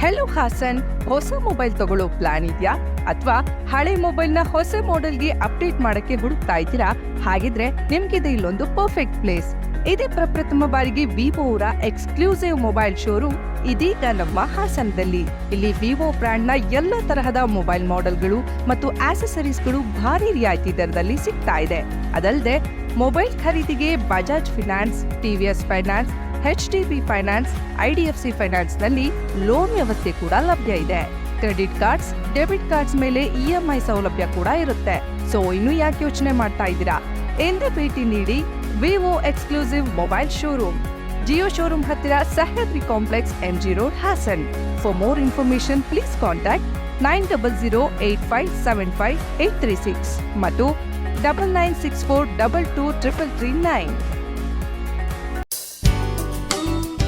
ಹೆಲೋ ಹಾಸನ್ ಹೊಸ ಮೊಬೈಲ್ ತಗೊಳ್ಳೋ ಪ್ಲಾನ್ ಇದೆಯಾ? ಅಥವಾ ಹಳೆ ಮೊಬೈಲ್ನ ಹೊಸ ಮಾಡೆಲ್ಗೆ ಅಪ್ಡೇಟ್ ಮಾಡಕ್ಕೆ ಹುಡುಕ್ತಾ ಇದ್ದೀರಾ? ಹಾಗಿದ್ರೆ ನಿಮ್ಗಿದೆ ಇಲ್ಲೊಂದು ಪರ್ಫೆಕ್ಟ್ ಪ್ಲೇಸ್ ಇದೇ ಪ್ರಪ್ರಥಮ ಬಾರಿಗೆ ವಿವೋ ಅವರ ಎಕ್ಸ್ಕ್ಲೂಸಿವ್ ಮೊಬೈಲ್ ಶೋರೂಮ್ ಇದೀಗ ನಮ್ಮ ಹಾಸನದಲ್ಲಿ. ಇಲ್ಲಿ ವಿವೋ ಬ್ರ್ಯಾಂಡ್ನ ಎಲ್ಲ ತರಹದ ಮೊಬೈಲ್ ಮಾಡೆಲ್ಗಳು ಮತ್ತು ಆಕ್ಸೆಸರೀಸ್ಗಳು ಭಾರಿ ರಿಯಾಯಿತಿ ದರದಲ್ಲಿ ಸಿಗ್ತಾ ಇದೆ. ಅದಲ್ಲದೆ ಮೊಬೈಲ್ ಖರೀದಿಗೆ Bajaj finance TVS finance H D B finance IDFC ಫೈನಾನ್ಸ್ನಲ್ಲಿ loan ವ್ಯವಸ್ಥೆ ಕೂಡ ಲಭ್ಯ ಇದೆ. ಕ್ರೆಡಿಟ್ ಕಾರ್ಡ್ಸ್ ಡೆಬಿಟ್ ಕಾರ್ಡ್ಸ್ ಮೇಲೆ ಇಎಂಐ ಸೌಲಭ್ಯ ಕೂಡ ಇರುತ್ತೆ. ಸೊ ಇನ್ನು ಯಾಕೆ ಯೋಚನೆ ಮಾಡ್ತಾ ಇದ್ದೀರಾ? ಎಂದೇ ಭೇಟಿ ನೀಡಿ Vivo exclusive mobile showroom Jio showroom ಹತ್ತಿರ Sahyadri complex MG road Hassan for more information please contact nine double zero eight five seven five eight three six ಮತ್ತು double nine six four double two triple three nine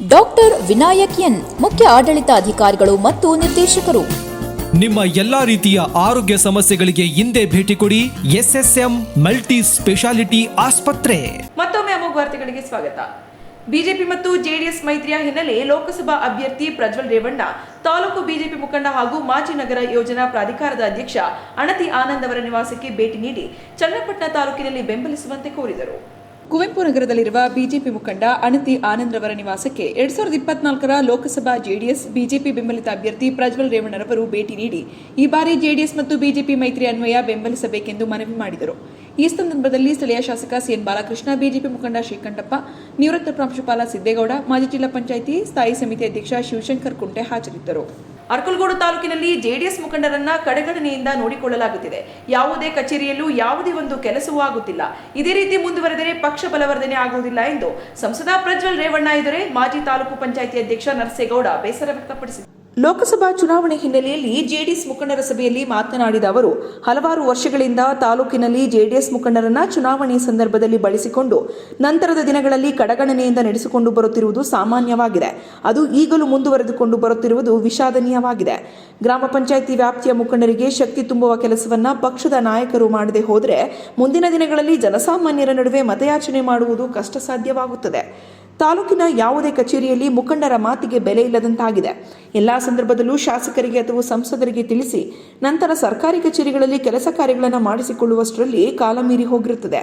doctor Vinayak N ಮುಖ್ಯ ಆಡಳಿತ ಅಧಿಕಾರಿಗಳು ಮತ್ತು ನಿರ್ದೇಶಕರು. ನಿಮ್ಮ ಎಲ್ಲಾ ರೀತಿಯ ಆರೋಗ್ಯ ಸಮಸ್ಯೆಗಳಿಗೆ ಹಿಂದೆ ಭೇಟಿ ಕೊಡಿ ಎಸ್ಎಸ್ಎಂ ಮಲ್ಟಿ ಸ್ಪೆಷಾಲಿಟಿ ಆಸ್ಪತ್ರೆ. ಮತ್ತೊಮ್ಮೆ ಅಮೋಘ ವಾರ್ತೆಗಳಿಗೆ ಸ್ವಾಗತ. ಬಿಜೆಪಿ ಮತ್ತು ಜೆಡಿಎಸ್ ಮೈತ್ರಿಯ ಹಿನ್ನೆಲೆ ಲೋಕಸಭಾ ಅಭ್ಯರ್ಥಿ ಪ್ರಜ್ವಲ್ ರೇವಣ್ಣ ತಾಲೂಕು ಬಿಜೆಪಿ ಮುಖಂಡ ಹಾಗೂ ಮಾಜಿ ನಗರ ಯೋಜನಾ ಪ್ರಾಧಿಕಾರದ ಅಧ್ಯಕ್ಷ ಅಣತಿ ಆನಂದ್ ಅವರ ನಿವಾಸಕ್ಕೆ ಭೇಟಿ ನೀಡಿ ಚನ್ನಪಟ್ಟಣ ತಾಲೂಕಿನಲ್ಲಿ ಬೆಂಬಲಿಸುವಂತೆ ಕೋರಿದರು. ಕುವೆಂಪು ನಗರದಲ್ಲಿರುವ ಬಿಜೆಪಿ ಮುಖಂಡ ಅಣತಿ ಆನಂದ್ ರವರ ನಿವಾಸಕ್ಕೆ ಎರಡ್ ಸಾವಿರದ ಇಪ್ಪತ್ನಾಲ್ಕರ ಲೋಕಸಭಾ ಜೆಡಿಎಸ್, ಬಿಜೆಪಿ ಬೆಂಬಲಿತ ಅಭ್ಯರ್ಥಿ ಪ್ರಜ್ವಲ್ ರೇವಣ್ಣರವರು ಭೇಟಿ ನೀಡಿ ಈ ಬಾರಿ ಜೆಡಿಎಸ್ ಮತ್ತು ಬಿಜೆಪಿ ಮೈತ್ರಿ ಅನ್ವಯ ಬೆಂಬಲಿಸಬೇಕೆಂದು ಮನವಿ ಮಾಡಿದರು. ಈ ಸಂದರ್ಭದಲ್ಲಿ ಸ್ಥಳೀಯ ಶಾಸಕ ಸಿಎನ್ ಬಾಲಕೃಷ್ಣ, ಬಿಜೆಪಿ ಮುಖಂಡ ಶ್ರೀಕಂಠಪ್ಪ, ನಿವೃತ್ತ ಪ್ರಾಂಶುಪಾಲ ಸಿದ್ದೇಗೌಡ, ಮಾಜಿ ಜಿಲ್ಲಾ ಪಂಚಾಯಿತಿ, ಸ್ಥಾಯಿ ಸಮಿತಿ ಅಧ್ಯಕ್ಷ ಶಿವಶಂಕರ್ ಕುಂಟೆ ಹಾಜರಿದ್ದರು. ಅರ್ಕಲ್ಗೋಡು ತಾಲೂಕಿನಲ್ಲಿ ಜೆಡಿಎಸ್ ಮುಖಂಡರನ್ನ ಕಡೆಗಣನೆಯಿಂದ ನೋಡಿಕೊಳ್ಳಲಾಗುತ್ತಿದೆ. ಯಾವುದೇ ಕಚೇರಿಯಲ್ಲೂ ಯಾವುದೇ ಒಂದು ಕೆಲಸವೂ ಆಗುತ್ತಿಲ್ಲ. ಇದೇ ರೀತಿ ಮುಂದುವರೆದರೆ ಪಕ್ಷ ಬಲವರ್ಧನೆ ಆಗುವುದಿಲ್ಲ ಎಂದು ಸಂಸದ ಪ್ರಜ್ವಲ್ ರೇವಣ್ಣ ಎದುರೇ ಮಾಜಿ ತಾಲೂಕು ಪಂಚಾಯಿತಿ ಅಧ್ಯಕ್ಷ ನರಸೇಗೌಡ ಬೇಸರ ವ್ಯಕ್ತಪಡಿಸಿದರು ಲೋಕಸಭಾ ಚುನಾವಣೆ ಹಿನ್ನೆಲೆಯಲ್ಲಿ ಜೆಡಿಎಸ್ ಮುಖಂಡರ ಸಭೆಯಲ್ಲಿ ಮಾತನಾಡಿದ ಅವರು, ಹಲವಾರು ವರ್ಷಗಳಿಂದ ತಾಲೂಕಿನಲ್ಲಿ ಜೆಡಿಎಸ್ ಮುಖಂಡರನ್ನ ಚುನಾವಣೆ ಸಂದರ್ಭದಲ್ಲಿ ಬಳಸಿಕೊಂಡು, ನಂತರದ ದಿನಗಳಲ್ಲಿ ಕಡಗಣನೆಯಿಂದ ನಡೆಸಿಕೊಂಡು ಬರುತ್ತಿರುವುದು ಸಾಮಾನ್ಯವಾಗಿದೆ. ಅದು ಈಗಲೂ ಮುಂದುವರೆದುಕೊಂಡು ಬರುತ್ತಿರುವುದು ವಿಷಾದನೀಯವಾಗಿದೆ. ಗ್ರಾಮ ಪಂಚಾಯಿತಿ ವ್ಯಾಪ್ತಿಯ ಮುಖಂಡರಿಗೆ ಶಕ್ತಿ ತುಂಬುವ ಕೆಲಸವನ್ನ ಪಕ್ಷದ ನಾಯಕರು ಮಾಡದೆ ಹೋದರೆ, ಮುಂದಿನ ದಿನಗಳಲ್ಲಿ ಜನಸಾಮಾನ್ಯರ ನಡುವೆ ಮತಯಾಚನೆ ಮಾಡುವುದು ಕಷ್ಟ ಸಾಧ್ಯವಾಗುತ್ತದೆ ತಾಲೂಕಿನ ಯಾವುದೇ ಕಚೇರಿಯಲ್ಲಿ ಮುಖಂಡರ ಮಾತಿಗೆ ಬೆಲೆ ಇಲ್ಲದಂತಾಗಿದೆ. ಎಲ್ಲ ಸಂದರ್ಭದಲ್ಲೂ ಶಾಸಕರಿಗೆ ಅಥವಾ ಸಂಸದರಿಗೆ ತಿಳಿಸಿ ನಂತರ ಸರ್ಕಾರಿ ಕಚೇರಿಗಳಲ್ಲಿ ಕೆಲಸ ಕಾರ್ಯಗಳನ್ನು ಮಾಡಿಸಿಕೊಳ್ಳುವಷ್ಟರಲ್ಲಿ ಕಾಲ ಮೀರಿ ಹೋಗಿರುತ್ತದೆ.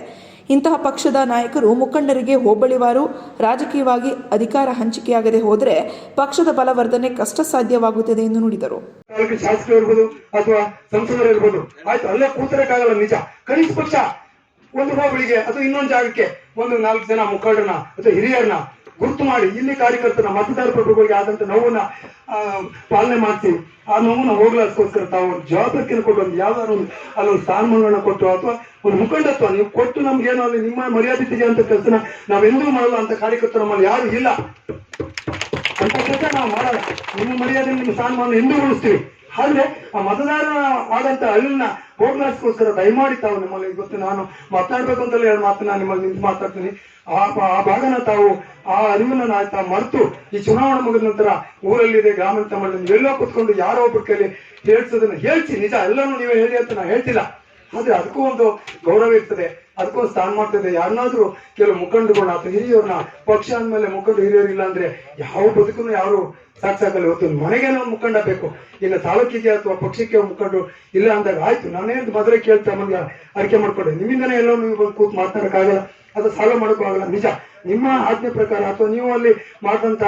ಇಂತಹ ಪಕ್ಷದ ನಾಯಕರು ಮುಖಂಡರಿಗೆ ಹೋಬಳಿವಾರು ರಾಜಕೀಯವಾಗಿ ಅಧಿಕಾರ ಹಂಚಿಕೆಯಾಗದೆ ಹೋದರೆ ಪಕ್ಷದ ಬಲವರ್ಧನೆ ಕಷ್ಟ ಸಾಧ್ಯವಾಗುತ್ತದೆ ಎಂದು ನುಡಿದರು. ಶಾಸಕರು ಇರ್ಬೋದು ಅಥವಾ ಸಂಸದರು ಇರ್ಬೋದು, ಆಯ್ತು, ಅಲ್ಲೇ ಕೂತರಕ್ಕಾಗಲ್ಲ ನಿಜ. ಕನಿಷ್ಠ ಪಕ್ಷ ಒಂದು ಹೋಬಳಿಗೆ ಅಥವಾ ಇನ್ನೊಂದು ಜಾಗಕ್ಕೆ ಒಂದು ನಾಲ್ಕು ಜನ ಮುಖಂಡನ ಅಥವಾ ಹಿರಿಯರನ್ನ ಗುರುತು ಮಾಡಿ ಇಲ್ಲಿ ಕಾರ್ಯಕರ್ತನ ಮತದಾರ ಪ್ರಭುಗಳಿಗೆ ಆದಂತ ನೋವನ್ನ ಪಾಲನೆ ಮಾಡ್ತೀವಿ ಆ ನೋವನ್ನ ಹೋಗ್ಲಾಸ್ಕೋಸ್ಕರ ತಾವು ಜವಾಬ್ದಾರಿಯನ್ನು ಕೊಟ್ಟು ಒಂದು ಯಾವ್ದಾದ್ರು ಒಂದು ಅಲ್ಲೊಂದು ಸ್ಥಾನಮಾನಗಳನ್ನ ಕೊಟ್ಟು ಅಥವಾ ಒಂದು ಮುಖಂಡತ್ವ, ನೀವು ಕೊಟ್ಟು ನಮ್ಗೆ ಏನೋ ಅಲ್ಲಿ ನಿಮ್ಮ ಮರ್ಯಾದೆ ಅಂತ ಕೆಲಸನ ನಾವೆಂದೂ ಮಾಡಲ್ಲ ಅಂತ ಕಾರ್ಯಕರ್ತರು ನಮ್ಮಲ್ಲಿ ಯಾರು ಇಲ್ಲ. ಅಂತ ಕೆಲಸ ನಾವು ಮಾಡಲ್ಲ. ನಿಮ್ಮ ಮರ್ಯಾದೆ ನಿಮ್ಮ ಸ್ಥಾನಮಾನ ಎಂದೂ ಉಳಿಸ್ತೀವಿ. ಆದ್ರೆ ಆ ಮತದಾರ ಆದಂತ ಅಳಿನ ಹೋಗ್ಲಾಸ್ಕೋಸ್ಕರ ದಯಮಾಡಿ ತಾವು ನಿಮ್ಮಲ್ಲಿ ಇವತ್ತು ನಾನು ಮಾತಾಡ್ಬೇಕು ಅಂತಲೇ ಎರಡು ನಾನು ನಿಮ್ಮಲ್ಲಿ ನಿಂತು ಮಾತಾಡ್ತೀನಿ. ಆ ಆ ಭಾಗನ ತಾವು ಆ ಅರಿವನ್ನ ನಾವು ತಾವು ಮರೆತು ಈ ಚುನಾವಣೆ ಮುಗಿದ ನಂತರ ಊರಲ್ಲಿದೆ, ಗ್ರಾಮೀಣ ತಮ್ಮ ಎಲ್ಲೋ ಕುತ್ಕೊಂಡು ಯಾರೋ ಒಬ್ಬರ ಕೈಲಿ ಹೇಳ್ಸೋದನ್ನ ಹೇಳ್ತಿ ನಿಜ ಎಲ್ಲನೂ ನೀವೇ ಹೇಳಿ ಅಂತ ನಾ ಹೇಳ್ತಿಲ್ಲ. ಆದ್ರೆ ಅದಕ್ಕೂ ಒಂದು ಗೌರವ ಇರ್ತದೆ. ಅದಕ್ಕೂ ಸ್ಥಾನ ಮಾಡ್ತದೆ. ಯಾರನ್ನಾದ್ರೂ ಕೆಲವು ಮುಖಂಡರುಗಳನ್ನ ಅಥವಾ ಹಿರಿಯವ್ರನ್ನ, ಪಕ್ಷ ಅಂದ್ಮೇಲೆ ಮುಖಂಡ ಹಿರಿಯರು ಇಲ್ಲ ಅಂದ್ರೆ ಯಾವ ಬದುಕನ್ನು ಯಾರು ಸಾಕ್ಸಾಕಲ್ಲ ಇವತ್ತು ಮನೆಗೆ ನಾವು ಮುಖಂಡ ಬೇಕು. ಇಲ್ಲ ತಾಲೂಕಿಗೆ ಅಥವಾ ಪಕ್ಷಕ್ಕೆ ಮುಖಂಡರು ಇಲ್ಲ ಅಂದಾಗ ಆಯ್ತು ನಾನೇನು ಮೊದಲೇ ಕೇಳ್ತಾ ನಮ್ಗೆ ಅರಿಕೆ ಮಾಡ್ಕೊಂಡೆ. ನಿಮ್ಮಿಂದನೇ ಎಲ್ಲೋ ನೀವು ಬಂದು ಕೂತ್ ಮಾತಾಡಕ್ಕಾಗಲ್ಲ ಅದು ಸಾಲ ಮಾಡೋಕ್ಕೂ ಆಗಲ್ಲ. ನಿಜ. ನಿಮ್ಮ ಆಜ್ಞೆ ಪ್ರಕಾರ ಅಥವಾ ನೀವು ಅಲ್ಲಿ ಮಾಡಿದಂತ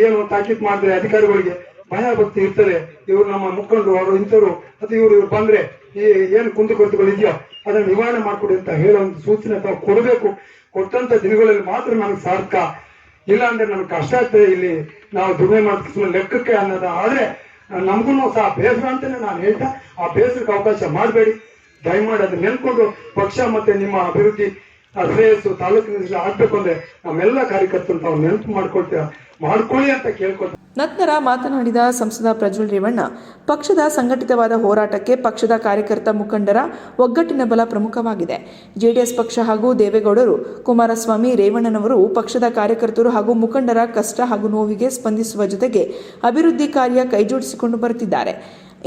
ಏನು ತಾಕೀತ್ ಮಾಡಿದ್ರೆ ಅಧಿಕಾರಿಗಳಿಗೆ ಭಯ ಭಕ್ತಿ ಇರ್ತಾರೆ ಇವ್ರು ನಮ್ಮ ಮುಖಂಡರು ಅವರು ಇಂಥವ್ರು, ಅಥವಾ ಇವ್ರು ಇವ್ರು ಬಂದ್ರೆ ಈ ಏನು ಕುಂದು ಕೊರತೆಗಳಿದೆಯೋ, ಅದನ್ನ ನಿವಾರಣೆ ಮಾಡ್ಕೊಡಿ ಅಂತ ಹೇಳೋ ಒಂದು ಸೂಚನೆ ತಾವು ಕೊಡಬೇಕು, ಕೊಟ್ಟಂತ ದಿನಗಳಲ್ಲಿ ಮಾತ್ರ ನನಗೆ ಸಾರ್ಥಕ. ಇಲ್ಲ ಅಂದ್ರೆ ನನಗೆ ಕಷ್ಟ ಆಗ್ತದೆ ಇಲ್ಲಿ. ನಾವು ದುಡಿಮೆ ಮಾಡ್ತಿಸ್ ಲೆಕ್ಕಕ್ಕೆ ಅನ್ನೋದು. ಆದ್ರೆ, ನಮಗೂ ಸಹ ಬೇಸರ ಅಂತಾನೆ ನಾನು ಹೇಳ್ತಾ, ಆ ಬೇಸರಕ್ಕೆ ಅವಕಾಶ ಮಾಡಬೇಡಿ. ದಯಮಾಡಿ ಅದನ್ನ ನೆನ್ಕೊಂಡು ಪಕ್ಷ ಮತ್ತೆ ನಿಮ್ಮ ಅಭಿವೃದ್ಧಿ ಶ್ರೇಯಸ್ಸು ತಾಲೂಕಿನ ಆಗ್ಬೇಕು ಅಂದ್ರೆ ನಮ್ಮೆಲ್ಲ ಕಾರ್ಯಕರ್ತರು ತಾವು ನೆನಪು ಮಾಡ್ಕೊಳ್ತೀರಾ ಮಾಡ್ಕೊಳ್ಳಿ ಅಂತ ಕೇಳ್ಕೊಳ್ತಾ ನಂತರ ಮಾತನಾಡಿದ ಸಂಸದ ಪ್ರಜ್ವಲ್ ರೇವಣ್ಣ, ಪಕ್ಷದ ಸಂಘಟಿತವಾದ ಹೋರಾಟಕ್ಕೆ ಪಕ್ಷದ ಕಾರ್ಯಕರ್ತ ಮುಖಂಡರ ಒಗ್ಗಟ್ಟಿನ ಬಲ ಪ್ರಮುಖವಾಗಿದೆ. ಜೆಡಿಎಸ್ ಪಕ್ಷ ಹಾಗೂ ದೇವೇಗೌಡರು, ಕುಮಾರಸ್ವಾಮಿ, ರೇವಣ್ಣನವರು ಪಕ್ಷದ ಕಾರ್ಯಕರ್ತರು ಹಾಗೂ ಮುಖಂಡರ ಕಷ್ಟ ಹಾಗೂ ನೋವಿಗೆ ಸ್ಪಂದಿಸುವ ಜೊತೆಗೆ ಅಭಿವೃದ್ಧಿ ಕಾರ್ಯ ಕೈಜೋಡಿಸಿಕೊಂಡು ಬರುತ್ತಿದ್ದಾರೆ.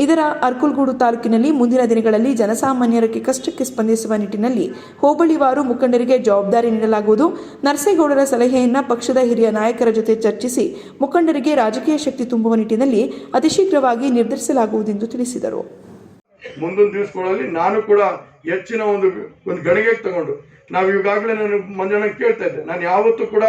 ಇದರ ಅರ್ಕುಲ್ಗೂಡು ತಾಲೂಕಿನಲ್ಲಿ ಮುಂದಿನ ದಿನಗಳಲ್ಲಿ ಜನಸಾಮಾನ್ಯರಿಗೆ ಕಷ್ಟಕ್ಕೆ ಸ್ಪಂದಿಸುವ ನಿಟ್ಟಿನಲ್ಲಿ ಹೋಬಳಿವಾರು ಮುಖಂಡರಿಗೆ ಜವಾಬ್ದಾರಿ ನೀಡಲಾಗುವುದು. ನರಸೇಗೌಡರ ಸಲಹೆಯನ್ನ ಪಕ್ಷದ ಹಿರಿಯ ನಾಯಕರ ಜೊತೆ ಚರ್ಚಿಸಿ ಮುಖಂಡರಿಗೆ ರಾಜಕೀಯ ಶಕ್ತಿ ತುಂಬುವ ನಿಟ್ಟಿನಲ್ಲಿ ಅತಿಶೀಘ್ರವಾಗಿ ನಿರ್ಧರಿಸಲಾಗುವುದೆಂದು ತಿಳಿಸಿದರು. ಮುಂದಿನ ದಿವಸಗಳಲ್ಲಿ ನಾನು ಕೂಡ ಹೆಚ್ಚಿನ ಒಂದು ಒಂದು ಗಣಿಗೆ ತಗೊಂಡು, ನಾವು ಈಗಾಗಲೇ ನಾನು ಮಂಜಣ್ಣ ಕೇಳ್ತಾ ಇದ್ದೆ. ನಾನು ಯಾವತ್ತೂ ಕೂಡ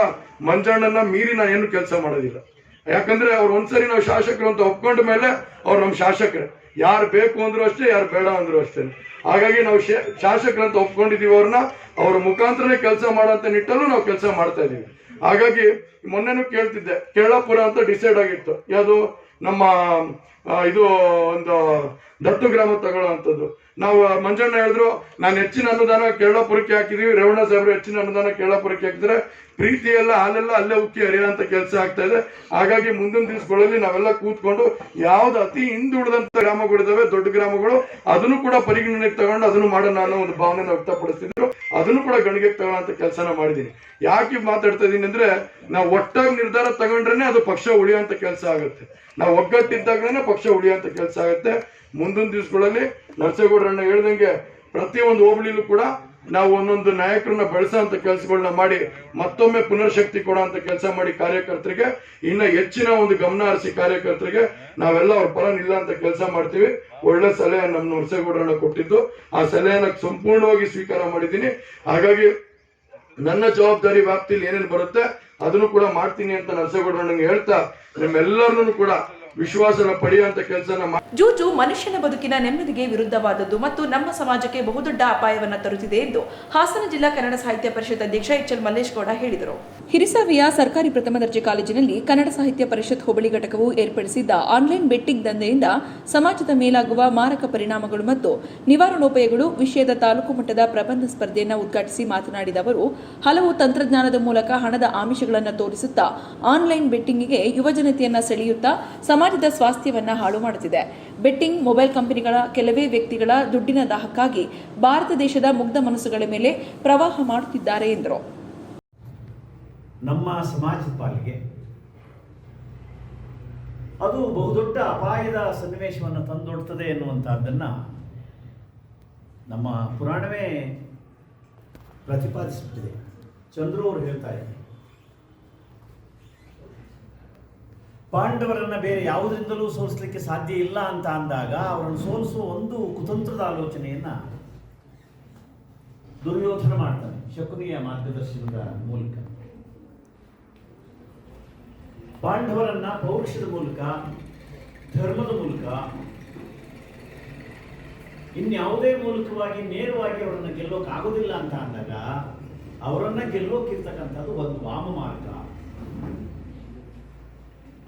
ಮಂಜಣ್ಣನ ಮೀರಿ ನಾನು ಏನು ಕೆಲಸ ಮಾಡೋದಿಲ್ಲ. ಯಾಕಂದ್ರೆ ಅವ್ರು ಒಂದ್ಸರಿ ನಾವು ಶಾಸಕರು ಅಂತ ಒಪ್ಕೊಂಡ ಮೇಲೆ ಅವ್ರು ನಮ್ಮ ಶಾಸಕರು. ಯಾರು ಬೇಕು ಅಂದ್ರು ಅಷ್ಟೇ, ಯಾರು ಬೇಡ ಅಂದ್ರು ಅಷ್ಟೇ. ಹಾಗಾಗಿ ನಾವು ಶಾಸಕರು ಅಂತ ಒಪ್ಕೊಂಡಿದೀವಿ ಅವ್ರನ್ನ, ಅವ್ರ ಮುಖಾಂತರನೇ ಕೆಲಸ ಮಾಡೋಂಥ ನಿಟ್ಟಲ್ಲೂ ನಾವು ಕೆಲಸ ಮಾಡ್ತಾ ಇದೀವಿ. ಹಾಗಾಗಿ ಮೊನ್ನೆನೂ ಕೇಳ್ತಿದ್ದೆ, ಕೇಳಾಪುರ ಅಂತ ಡಿಸೈಡ್ ಆಗಿತ್ತು. ಯಾವುದು? ನಮ್ಮ ಇದು ಒಂದು ದತ್ತು ಗ್ರಾಮ ತಗೊಳ್ಳೋವಂಥದ್ದು. ನಾವು ಮಂಜಣ್ಣ ಹೇಳಿದ್ರು, ನಾನು ಹೆಚ್ಚಿನ ಅನುದಾನ ಕೇರಳಪುರಕ್ಕೆ ಹಾಕಿದೀವಿ. ರೇವಣ್ಣ ಸಾಹೇಬರು ಹೆಚ್ಚಿನ ಅನುದಾನ ಕೇರಳಪುರಕ್ಕೆ ಹಾಕಿದ್ರೆ ಪ್ರೀತಿ ಎಲ್ಲ ಹಾಲೆಲ್ಲ ಅಲ್ಲೇ ಉಕ್ಕಿ ಹರಿಯೋಂಥ ಕೆಲಸ ಆಗ್ತಾ ಇದೆ. ಹಾಗಾಗಿ ಮುಂದಿನ ದಿವಸಗಳಲ್ಲಿ ನಾವೆಲ್ಲ ಕೂತ್ಕೊಂಡು ಯಾವ್ದು ಅತಿ ಹಿಂದುಳಿದಂತ ಗ್ರಾಮಗಳಿದಾವೆ ದೊಡ್ಡ ಗ್ರಾಮಗಳು, ಅದನ್ನು ಕೂಡ ಪರಿಗಣನೆಗೆ ತಗೊಂಡು ಅದನ್ನು ಮಾಡೋಣ ಅನ್ನೋ ಒಂದು ಭಾವನೆ ವ್ಯಕ್ತಪಡಿಸ್ತಿದ್ರು. ಅದನ್ನು ಕೂಡ ಗಣಿಗೆ ತಗೊಳ್ಳೋಂಥ ಕೆಲಸನ ಮಾಡಿದೀನಿ. ಯಾಕೆ ಮಾತಾಡ್ತಾ ಇದ್ದೀನಿ ಅಂದ್ರೆ, ನಾವು ಒಟ್ಟಾಗಿ ನಿರ್ಧಾರ ತಗೊಂಡ್ರೇನೆ ಅದು ಪಕ್ಷ ಉಳಿಯುವಂತ ಕೆಲಸ ಆಗುತ್ತೆ. ನಾವು ಒಗ್ಗಟ್ಟಿದ್ದಾಗಲೇ ಪಕ್ಷ ಉಳಿಯುವಂತ ಕೆಲಸ ಆಗುತ್ತೆ. ಮುಂದಿನ ದಿವಸಗಳಲ್ಲಿ ನರಸೇಗೌಡರನ್ನ ಹೇಳ್ದಂಗೆ ಪ್ರತಿಯೊಂದು ಹೋಬಳಿಲೂ ಕೂಡ ನಾವು ಒಂದೊಂದು ನಾಯಕರನ್ನ ಅಂತ ಕೆಲಸಗಳನ್ನ ಮಾಡಿ ಮತ್ತೊಮ್ಮೆ ಪುನರ್ಶಕ್ತಿ ಅಂತ ಕೆಲಸ ಮಾಡಿ ಕಾರ್ಯಕರ್ತರಿಗೆ, ಇನ್ನ ಹೆಚ್ಚಿನ ಒಂದು ಗಮನ ಹರಿಸಿ ಕಾರ್ಯಕರ್ತರಿಗೆ ನಾವೆಲ್ಲ ಅವ್ರ ಪರ ನಿಲ್ಲಂತ ಕೆಲಸ ಮಾಡ್ತೀವಿ. ಒಳ್ಳೆ ಸಲಹೆ ನಮ್ಮ ನರಸೇಗೌಡರನ್ನ ಕೊಟ್ಟಿದ್ದು. ಆ ಸಲಹೆನ ಸಂಪೂರ್ಣವಾಗಿ ಸ್ವೀಕಾರ ಮಾಡಿದ್ದೀನಿ. ಹಾಗಾಗಿ ನನ್ನ ಜವಾಬ್ದಾರಿ ವ್ಯಾಪ್ತಿಯಲ್ಲಿ ಏನೇನು ಬರುತ್ತೆ ಅದನ್ನು ಕೂಡ ಮಾಡ್ತೀನಿ ಅಂತ ನರಸೇಗೌಡರಣ್ಣಂಗೆ ಹೇಳ್ತಾ ನಿಮ್ಮೆಲ್ಲರನ್ನೂ ಕೂಡ ವಿಶ್ವಾಸನ ಪಡೆಯುವಂತ ಕೆಲಸನ ಜೂಜು ಮನುಷ್ಯನ ಬದುಕಿನ ನೆಮ್ಮದಿಗೆ ವಿರುದ್ಧವಾದದ್ದು ಮತ್ತು ನಮ್ಮ ಸಮಾಜಕ್ಕೆ ಬಹುದೊಡ್ಡ ಅಪಾಯವನ್ನು ತರುತ್ತಿದೆ ಎಂದು ಹಾಸನ ಜಿಲ್ಲಾ ಕನ್ನಡ ಸಾಹಿತ್ಯ ಪರಿಷತ್ ಅಧ್ಯಕ್ಷ ಎಚ್ ಎಲ್ ಮಲ್ಲೇಶ್ ಗೌಡ ಹೇಳಿದರು. ಹಿರಿಸಾವಿಯ ಸರ್ಕಾರಿ ಪ್ರಥಮ ದರ್ಜೆ ಕಾಲೇಜಿನಲ್ಲಿ ಕನ್ನಡ ಸಾಹಿತ್ಯ ಪರಿಷತ್ ಹೋಬಳಿ ಘಟಕವು ಏರ್ಪಡಿಸಿದ್ದ ಆನ್ಲೈನ್ ಬೆಟ್ಟಿಂಗ್ ದಂಧೆಯಿಂದ ಸಮಾಜದ ಮೇಲಾಗುವ ಮಾರಕ ಪರಿಣಾಮಗಳು ಮತ್ತು ನಿವಾರಣೋಪಾಯಗಳು ವಿಷಯದ ತಾಲೂಕು ಮಟ್ಟದ ಪ್ರಬಂಧ ಸ್ಪರ್ಧೆಯನ್ನು ಉದ್ಘಾಟಿಸಿ ಮಾತನಾಡಿದ ಅವರು, ಹಲವು ತಂತ್ರಜ್ಞಾನದ ಮೂಲಕ ಹಣದ ಆಮಿಷಗಳನ್ನು ತೋರಿಸುತ್ತಾ ಆನ್ಲೈನ್ ಬೆಟ್ಟಿಂಗ್ಗೆ ಯುವಜನತೆಯನ್ನ ಸೆಳೆಯುತ್ತಾ ಸಮಾಜದ ಸ್ವಾಸ್ಥ್ಯವನ್ನು ಹಾಳು ಮಾಡುತ್ತಿದೆ. ಬೆಟ್ಟಿಂಗ್, ಮೊಬೈಲ್ ಕಂಪನಿಗಳ, ಕೆಲವೇ ವ್ಯಕ್ತಿಗಳ ದುಡ್ಡಿನ ದಾಹಕ್ಕಾಗಿ ಭಾರತ ದೇಶದ ಮುಗ್ಧ ಮನಸ್ಸುಗಳ ಮೇಲೆ ಪ್ರವಾಹ ಮಾಡುತ್ತಿದ್ದಾರೆ ಎಂದರು. ನಮ್ಮ ಸಮಾಜದ ಪಾಲಿಗೆ ಅದು ಬಹುದೊಡ್ಡ ಅಪಾಯದ ಸನ್ನಿವೇಶವನ್ನು ತಂದೊಡ್ತದೆ ಎನ್ನುವಂಥದ್ದನ್ನು ನಮ್ಮ ಪುರಾಣವೇ ಪ್ರತಿಪಾದಿಸುತ್ತಿದೆ. ಚಂದ್ರು ಅವರು ಹೇಳ್ತಾ ಇದ್ದಾರೆ. ಪಾಂಡವರನ್ನ ಬೇರೆ ಯಾವುದರಿಂದಲೂ ಸೋಲಿಸಲಿಕ್ಕೆ ಸಾಧ್ಯ ಇಲ್ಲ ಅಂತ ಅಂದಾಗ ಅವರನ್ನು ಸೋಲಿಸುವ ಒಂದು ಕುತಂತ್ರದ ಆಲೋಚನೆಯನ್ನ ದುರ್ಯೋಧನ ಮಾಡ್ತಾನೆ, ಶಕುನಿಯ ಮಾರ್ಗದರ್ಶನದ ಮೂಲಕ. ಪಾಂಡವರನ್ನ ಪೌರುಷದ ಮೂಲಕ, ಧರ್ಮದ ಮೂಲಕ, ಇನ್ಯಾವುದೇ ಮೂಲಕವಾಗಿ ನೇರವಾಗಿ ಅವರನ್ನು ಗೆಲ್ಲೋಕೆ ಆಗೋದಿಲ್ಲ ಅಂತ ಅಂದಾಗ ಅವರನ್ನ ಗೆಲ್ಲೋಕಿರ್ತಕ್ಕಂಥದ್ದು ಒಂದು ವಾಮ ಮಾರ್ಗ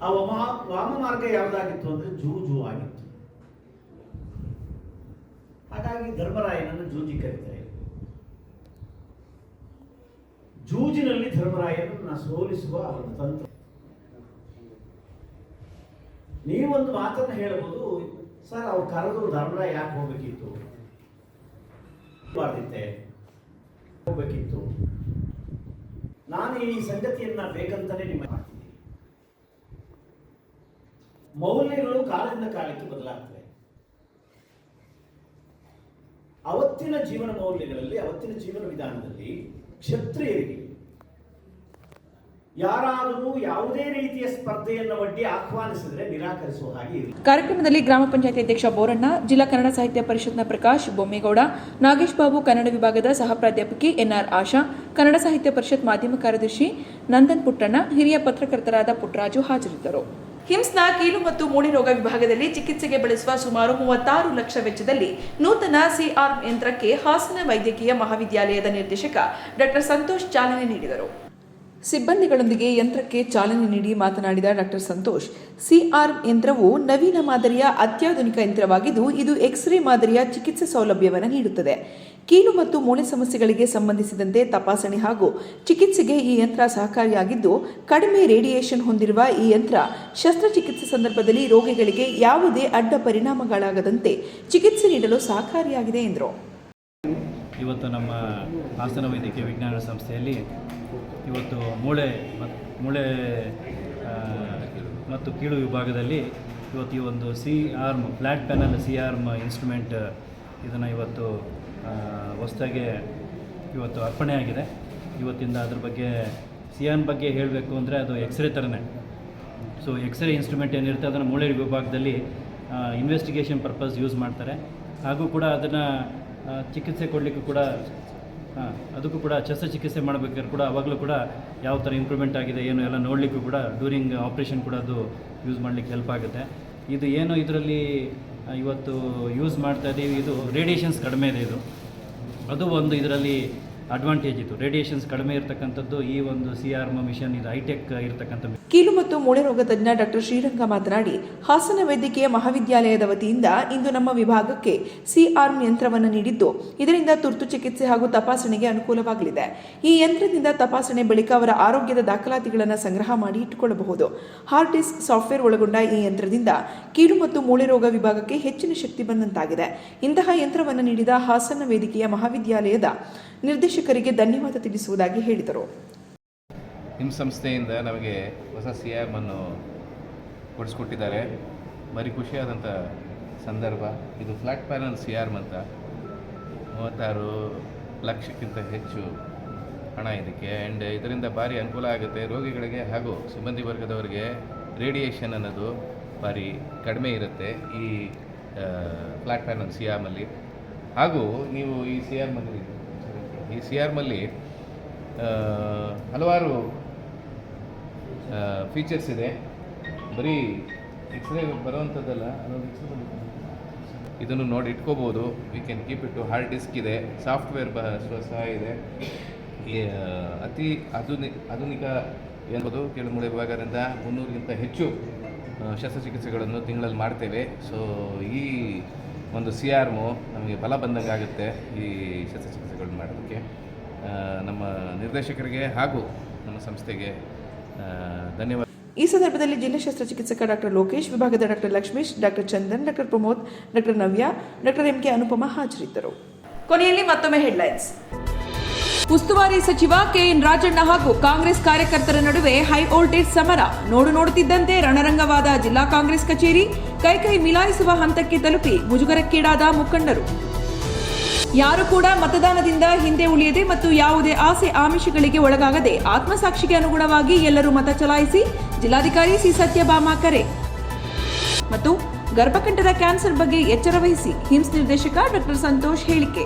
ಆ ವಾಮ ಮಾರ್ಗ ಯಾವುದಾಗಿತ್ತು ಅಂದ್ರೆ ಜೂಜು ಆಗಿತ್ತು. ಹಾಗಾಗಿ ಧರ್ಮರಾಯನನ್ನು ಜೂಜಿ ಕರೀತಾರೆ. ಜೂಜಿನಲ್ಲಿ ಧರ್ಮರಾಯನನ್ನು ಸೋಲಿಸುವ ಒಂದು ತಂತ್ರ. ನೀವೊಂದು ಮಾತನ್ನು ಹೇಳಬಹುದು, ಸರ್, ಅವ್ರು ಕರೆದು ಧರ್ಮರಾಯ ಯಾಕೆ ಹೋಗ್ಬೇಕಿತ್ತು? ಹೋಗ್ಬೇಕಿತ್ತು. ನಾನು ಈ ಸಂಗತಿಯನ್ನ ಬೇಕಂತಲೇ ನಿಮ್ಮ ಮೌಲ್ಯಗಳು ಕಾಲದಿಂದ ಕಾಲಕ್ಕೆ ಬದಲಾಗ್ತವೆ. ಅವತ್ತಿನ ಜೀವನ ಮೌಲ್ಯಗಳಲ್ಲಿ, ಅವತ್ತಿನ ಜೀವನ ವಿಧಾನದಲ್ಲಿ ಕ್ಷತ್ರಿಯರಿಗೆ ಯಾರಾದರೂ ಯಾವುದೇ ರೀತಿಯ ಸ್ಪರ್ಧೆಯನ್ನು ಒಡ್ಡಿ ಆಹ್ವಾನಿಸಿದರೆ ನಿರಾಕರಿಸುವ ಹಾಗೆ ಕಾರ್ಯಕ್ರಮದಲ್ಲಿ ಗ್ರಾಮ ಪಂಚಾಯತಿ ಅಧ್ಯಕ್ಷ ಬೋರಣ್ಣ, ಜಿಲ್ಲಾ ಕನ್ನಡ ಸಾಹಿತ್ಯ ಪರಿಷತ್ನ ಪ್ರಕಾಶ್ ಬೊಮ್ಮೇಗೌಡ, ನಾಗೇಶ್ ಬಾಬು, ಕನ್ನಡ ವಿಭಾಗದ ಸಹ ಪ್ರಾಧ್ಯಾಪಕಿ ಎನ್ಆರ್ ಆಶಾ, ಕನ್ನಡ ಸಾಹಿತ್ಯ ಪರಿಷತ್ ಮಾಧ್ಯಮ ಕಾರ್ಯದರ್ಶಿ ನಂದನ್ ಪುಟ್ಟಣ್ಣ, ಹಿರಿಯ ಪತ್ರಕರ್ತರಾದ ಪುಟ್ಟರಾಜು ಹಾಜರಿದ್ದರು. ಹಿಮ್ಸ್ನ ಕೀಲು ಮತ್ತು ಮೂಳೆ ರೋಗ ವಿಭಾಗದಲ್ಲಿ ಚಿಕಿತ್ಸೆಗೆ ಬಳಸುವ ಸುಮಾರು ಮೂವತ್ತಾರು ಲಕ್ಷ ವೆಚ್ಚದಲ್ಲಿ ನೂತನ ಸಿಆರ್ ಯಂತ್ರಕ್ಕೆ ಹಾಸನ ವೈದ್ಯಕೀಯ ಮಹಾವಿದ್ಯಾಲಯದ ನಿರ್ದೇಶಕ ಡಾಕ್ಟರ್ ಸಂತೋಷ್ ಚಾಲನೆ ನೀಡಿದರು. ಸಿಬ್ಬಂದಿಗಳೊಂದಿಗೆ ಯಂತ್ರಕ್ಕೆ ಚಾಲನೆ ನೀಡಿ ಮಾತನಾಡಿದ ಡಾಕ್ಟರ್ ಸಂತೋಷ್, ಸಿಆರ್ ಯಂತ್ರವು ನವೀನ ಮಾದರಿಯ ಅತ್ಯಾಧುನಿಕ ಯಂತ್ರವಾಗಿದ್ದು, ಇದು ಎಕ್ಸ್ರೇ ಮಾದರಿಯ ಚಿಕಿತ್ಸೆ ಸೌಲಭ್ಯವನ್ನು ನೀಡುತ್ತದೆ. ಕೀಲು ಮತ್ತು ಮೂಳೆ ಸಮಸ್ಯೆಗಳಿಗೆ ಸಂಬಂಧಿಸಿದಂತೆ ತಪಾಸಣೆ ಹಾಗೂ ಚಿಕಿತ್ಸೆಗೆ ಈ ಯಂತ್ರ ಸಹಕಾರಿಯಾಗಿದ್ದು, ಕಡಿಮೆ ರೇಡಿಯೇಷನ್ ಹೊಂದಿರುವ ಈ ಯಂತ್ರ ಶಸ್ತ್ರಚಿಕಿತ್ಸೆ ಸಂದರ್ಭದಲ್ಲಿ ರೋಗಿಗಳಿಗೆ ಯಾವುದೇ ಅಡ್ಡ ಪರಿಣಾಮಗಳಾಗದಂತೆ ಚಿಕಿತ್ಸೆ ನೀಡಲು ಸಹಕಾರಿಯಾಗಿದೆ ಎಂದರು. ಇವತ್ತು ನಮ್ಮ ಹಾಸನ ವೈದ್ಯಕೀಯ ವಿಜ್ಞಾನ ಸಂಸ್ಥೆಯಲ್ಲಿ ಇವತ್ತು ಮೂಳೆ ಮತ್ತು ಮೂಳೆ ಮತ್ತು ಕೀಳು ವಿಭಾಗದಲ್ಲಿ ಇವತ್ತು ಈ ಒಂದು C, arm flat panel C, arm instrument, ಇದನ್ನು ಇವತ್ತು ಹೊಸದಾಗಿ ಇವತ್ತು ಅರ್ಪಣೆ ಆಗಿದೆ. ಇವತ್ತಿಂದ ಅದ್ರ ಬಗ್ಗೆ ಸಿ ಆರ್ಮ್ ಬಗ್ಗೆ ಹೇಳಬೇಕು ಅಂದರೆ ಅದು ಎಕ್ಸ್ರೇ ಥರನೇ ಸೊ ಎಕ್ಸ್ರೇ ಇನ್ಸ್ಟ್ರೂಮೆಂಟ್ ಏನಿರುತ್ತೆ ಅದನ್ನು ಮೂಳೆ ವಿಭಾಗದಲ್ಲಿ ಇನ್ವೆಸ್ಟಿಗೇಷನ್ ಪರ್ಪಸ್ ಯೂಸ್ ಮಾಡ್ತಾರೆ. ಹಾಗೂ ಕೂಡ ಅದನ್ನು ಚಿಕಿತ್ಸೆ ಕೊಡಲಿಕ್ಕೂ ಕೂಡ ಹಾಂ ಅದಕ್ಕೂ ಕೂಡ ಶಸ್ತ್ರಚಿಕಿತ್ಸೆ ಮಾಡಬೇಕಾದ್ರೆ ಕೂಡ ಅವಾಗಲೂ ಕೂಡ ಯಾವ ಥರ ಇಂಪ್ರೂವ್ಮೆಂಟ್ ಆಗಿದೆ, ಏನು ಎಲ್ಲ ನೋಡಲಿಕ್ಕೂ ಕೂಡ ಡ್ಯೂರಿಂಗ್ ಆಪ್ರೇಷನ್ ಕೂಡ ಅದು ಯೂಸ್ ಮಾಡಲಿಕ್ಕೆ ಹೆಲ್ಪ್ ಆಗುತ್ತೆ. ಇದು ಏನು ಇದರಲ್ಲಿ ಇವತ್ತು ಯೂಸ್ ಮಾಡ್ತಾ ಇದ್ದೀವಿ ಇದು ರೇಡಿಯೇಷನ್ಸ್ ಕಡಿಮೆ ಇದೆ ಇದು. ಅದು ಒಂದು ಇದರಲ್ಲಿ ಅಡ್ವಾಂಟೇಜ್ ಇತ್ತು. ರೇಡಿಯೇಷನ್ಸ್ ಕಡಿಮೆ ಇರತಕ್ಕಂಥದ್ದು ಈ ಒಂದು ಸಿ ಮಿಷನ್ ಇದು ಹೈಟೆಕ್ ಇರತಕ್ಕಂಥ ಕೀಲು ಮತ್ತು ಮೂಳೆ ರೋಗ ತಜ್ಞ ಡಾಕ್ಟರ್ ಶ್ರೀರಂಗ ಮಾತನಾಡಿ, ಹಾಸನ ವೈದ್ಯಕೀಯ ಮಹಾವಿದ್ಯಾಲಯದ ವತಿಯಿಂದ ಇಂದು ನಮ್ಮ ವಿಭಾಗಕ್ಕೆ ಸಿ ಆರ್ಮ್ ಯಂತ್ರವನ್ನು ನೀಡಿದ್ದು. ಇದರಿಂದ ತುರ್ತು ಚಿಕಿತ್ಸೆ ಹಾಗೂ ತಪಾಸಣೆಗೆ ಅನುಕೂಲವಾಗಲಿದೆ. ಈ ಯಂತ್ರದಿಂದ ತಪಾಸಣೆ ಬಳಿಕ ಅವರ ಆರೋಗ್ಯದ ದಾಖಲಾತಿಗಳನ್ನು ಸಂಗ್ರಹ ಮಾಡಿ ಇಟ್ಟುಕೊಳ್ಳಬಹುದು. ಹಾರ್ಡ್ ಡಿಸ್ಕ್ ಸಾಫ್ಟ್ವೇರ್ ಒಳಗೊಂಡ ಈ ಯಂತ್ರದಿಂದ ಕೀಲು ಮತ್ತು ಮೂಳೆ ರೋಗ ವಿಭಾಗಕ್ಕೆ ಹೆಚ್ಚಿನ ಶಕ್ತಿ ಬಂದಂತಾಗಿದೆ. ಇಂತಹ ಯಂತ್ರವನ್ನು ನೀಡಿದ ಹಾಸನ ವೇದಿಕೆಯ ಮಹಾವಿದ್ಯಾಲಯದ ನಿರ್ದೇಶಕರಿಗೆ ಧನ್ಯವಾದ ತಿಳಿಸುವುದಾಗಿ ಹೇಳಿದರು. ನಿಮ್ಮ ಸಂಸ್ಥೆಯಿಂದ ನಮಗೆ ಹೊಸ ಸಿ ಎಂ ಅನ್ನು ಕೊಡಿಸ್ಕೊಟ್ಟಿದ್ದಾರೆ. ಭಾರಿ ಖುಷಿಯಾದಂಥ ಸಂದರ್ಭ. ಇದು ಫ್ಲಾಟ್ ಪ್ಯಾನಲ್ ಸಿ ಆರ್ಮ್ ಅಂತ. ಮೂವತ್ತಾರು ಲಕ್ಷಕ್ಕಿಂತ ಹೆಚ್ಚು ಹಣ ಇದಕ್ಕೆ. ಆ್ಯಂಡ್ ಇದರಿಂದ ಭಾರಿ ಅನುಕೂಲ ಆಗುತ್ತೆ. ರೋಗಿಗಳಿಗೆ ಹಾಗೂ ಸಿಬ್ಬಂದಿ ವರ್ಗದವರಿಗೆ ರೇಡಿಯೇಷನ್ ಅನ್ನೋದು ಭಾರಿ ಕಡಿಮೆ ಇರುತ್ತೆ ಈ ಫ್ಲಾಟ್ ಪ್ಯಾನಲ್ ಸಿ ಆರ್ಮಲ್ಲಿ ಹಾಗೂ ನೀವು ಈ ಸಿ ಆರ್ಮಲ್ಲಿ ಈ ಸಿ ಆರ್ ಮಲ್ಲಿ ಹಲವಾರು ಫೀಚರ್ಸ್ ಇದೆ. ಬರೀ ಎಕ್ಸ್ರೇ ಬರೋವಂಥದ್ದಲ್ಲ. ಇದನ್ನು ನೋಡಿ ಇಟ್ಕೋಬೋದು. We can keep it hard disk ಇದೆ. ಸಾಫ್ಟ್ವೇರ್ ಬ ಸಹ ಇದೆ. ಅತಿ ಆಧುನಿ, ಆಧುನಿಕ ಎನ್ಬೋದು ಕೆಳಮೂಳೆ ವಿಭಾಗದಿಂದ ಮುನ್ನೂರಿಗಿಂತ ಹೆಚ್ಚು ಶಸ್ತ್ರಚಿಕಿತ್ಸೆಗಳನ್ನು ತಿಂಗಳಲ್ಲಿ ಮಾಡ್ತೇವೆ. ಸೊ ಈ ಒಂದು ಸಿ ಆರ್ಮು ನಮಗೆ ಬಲ ಬಂದಂಗೆ ಆಗುತ್ತೆ ಈ ಶಸ್ತ್ರಚಿಕಿತ್ಸೆಗಳನ್ನ ಮಾಡೋದಕ್ಕೆ. ನಮ್ಮ ನಿರ್ದೇಶಕರಿಗೆ ಹಾಗೂ ನಮ್ಮ ಸಂಸ್ಥೆಗೆ ಧನ್ಯವಾದ. ಈ ಸಂದರ್ಭದಲ್ಲಿ ಜಿಲ್ಲಾ ಶಸ್ತ್ರಚಿಕಿತ್ಸಕ ಡಾಕ್ಟರ್ ಲೋಕೇಶ್ ವಿಭಾಗದ doctor Lakshmish doctor Chandan doctor Pramod doctor Navya doctor M K Anupama ಹಾಜರಿದ್ದರು. ಕೊನೆಯಲ್ಲಿ ಮತ್ತೊಮ್ಮೆ ಹೆಡ್ಲೈನ್ಸ್. ಉಸ್ತುವಾರಿ ಸಚಿವ ಕೆಎನ್ ರಾಜಣ್ಣ ಹಾಗೂ ಕಾಂಗ್ರೆಸ್ ಕಾರ್ಯಕರ್ತರ ನಡುವೆ ಹೈ ವೋಲ್ಟೇಜ್ ಸಮರ. ನೋಡು ನೋಡುತ್ತಿದ್ದಂತೆ ರಣರಂಗವಾದ ಜಿಲ್ಲಾ ಕಾಂಗ್ರೆಸ್ ಕಚೇರಿ ಕೈಕೈ ಮಿಲಾಯಿಸುವ ಹಂತಕ್ಕೆ ತಲುಪಿ ಮುಜುಗರಕ್ಕೀಡಾದ ಮುಖಂಡರು. ಯಾರು ಕೂಡ ಮತದಾನದಿಂದ ಹಿಂದೆ ಉಳಿಯದೆ ಮತ್ತು ಯಾವುದೇ ಆಸೆ ಆಮಿಷಗಳಿಗೆ ಒಳಗಾಗದೆ ಆತ್ಮಸಾಕ್ಷಿಗೆ ಅನುಗುಣವಾಗಿ ಎಲ್ಲರೂ ಮತ ಚಲಾಯಿಸಿ ಜಿಲ್ಲಾಧಿಕಾರಿ ಸಿ ಸತ್ಯಭಾಮ ಕರೆ ಮತ್ತು ಗರ್ಭಕಂಠದ ಕ್ಯಾನ್ಸರ್ ಬಗ್ಗೆ ಎಚ್ಚರ ವಹಿಸಿ ಹಿಮ್ಸ್ ನಿರ್ದೇಶಕ ಡಾಕ್ಟರ್ ಸಂತೋಷ್ ಹೇಳಿಕೆ.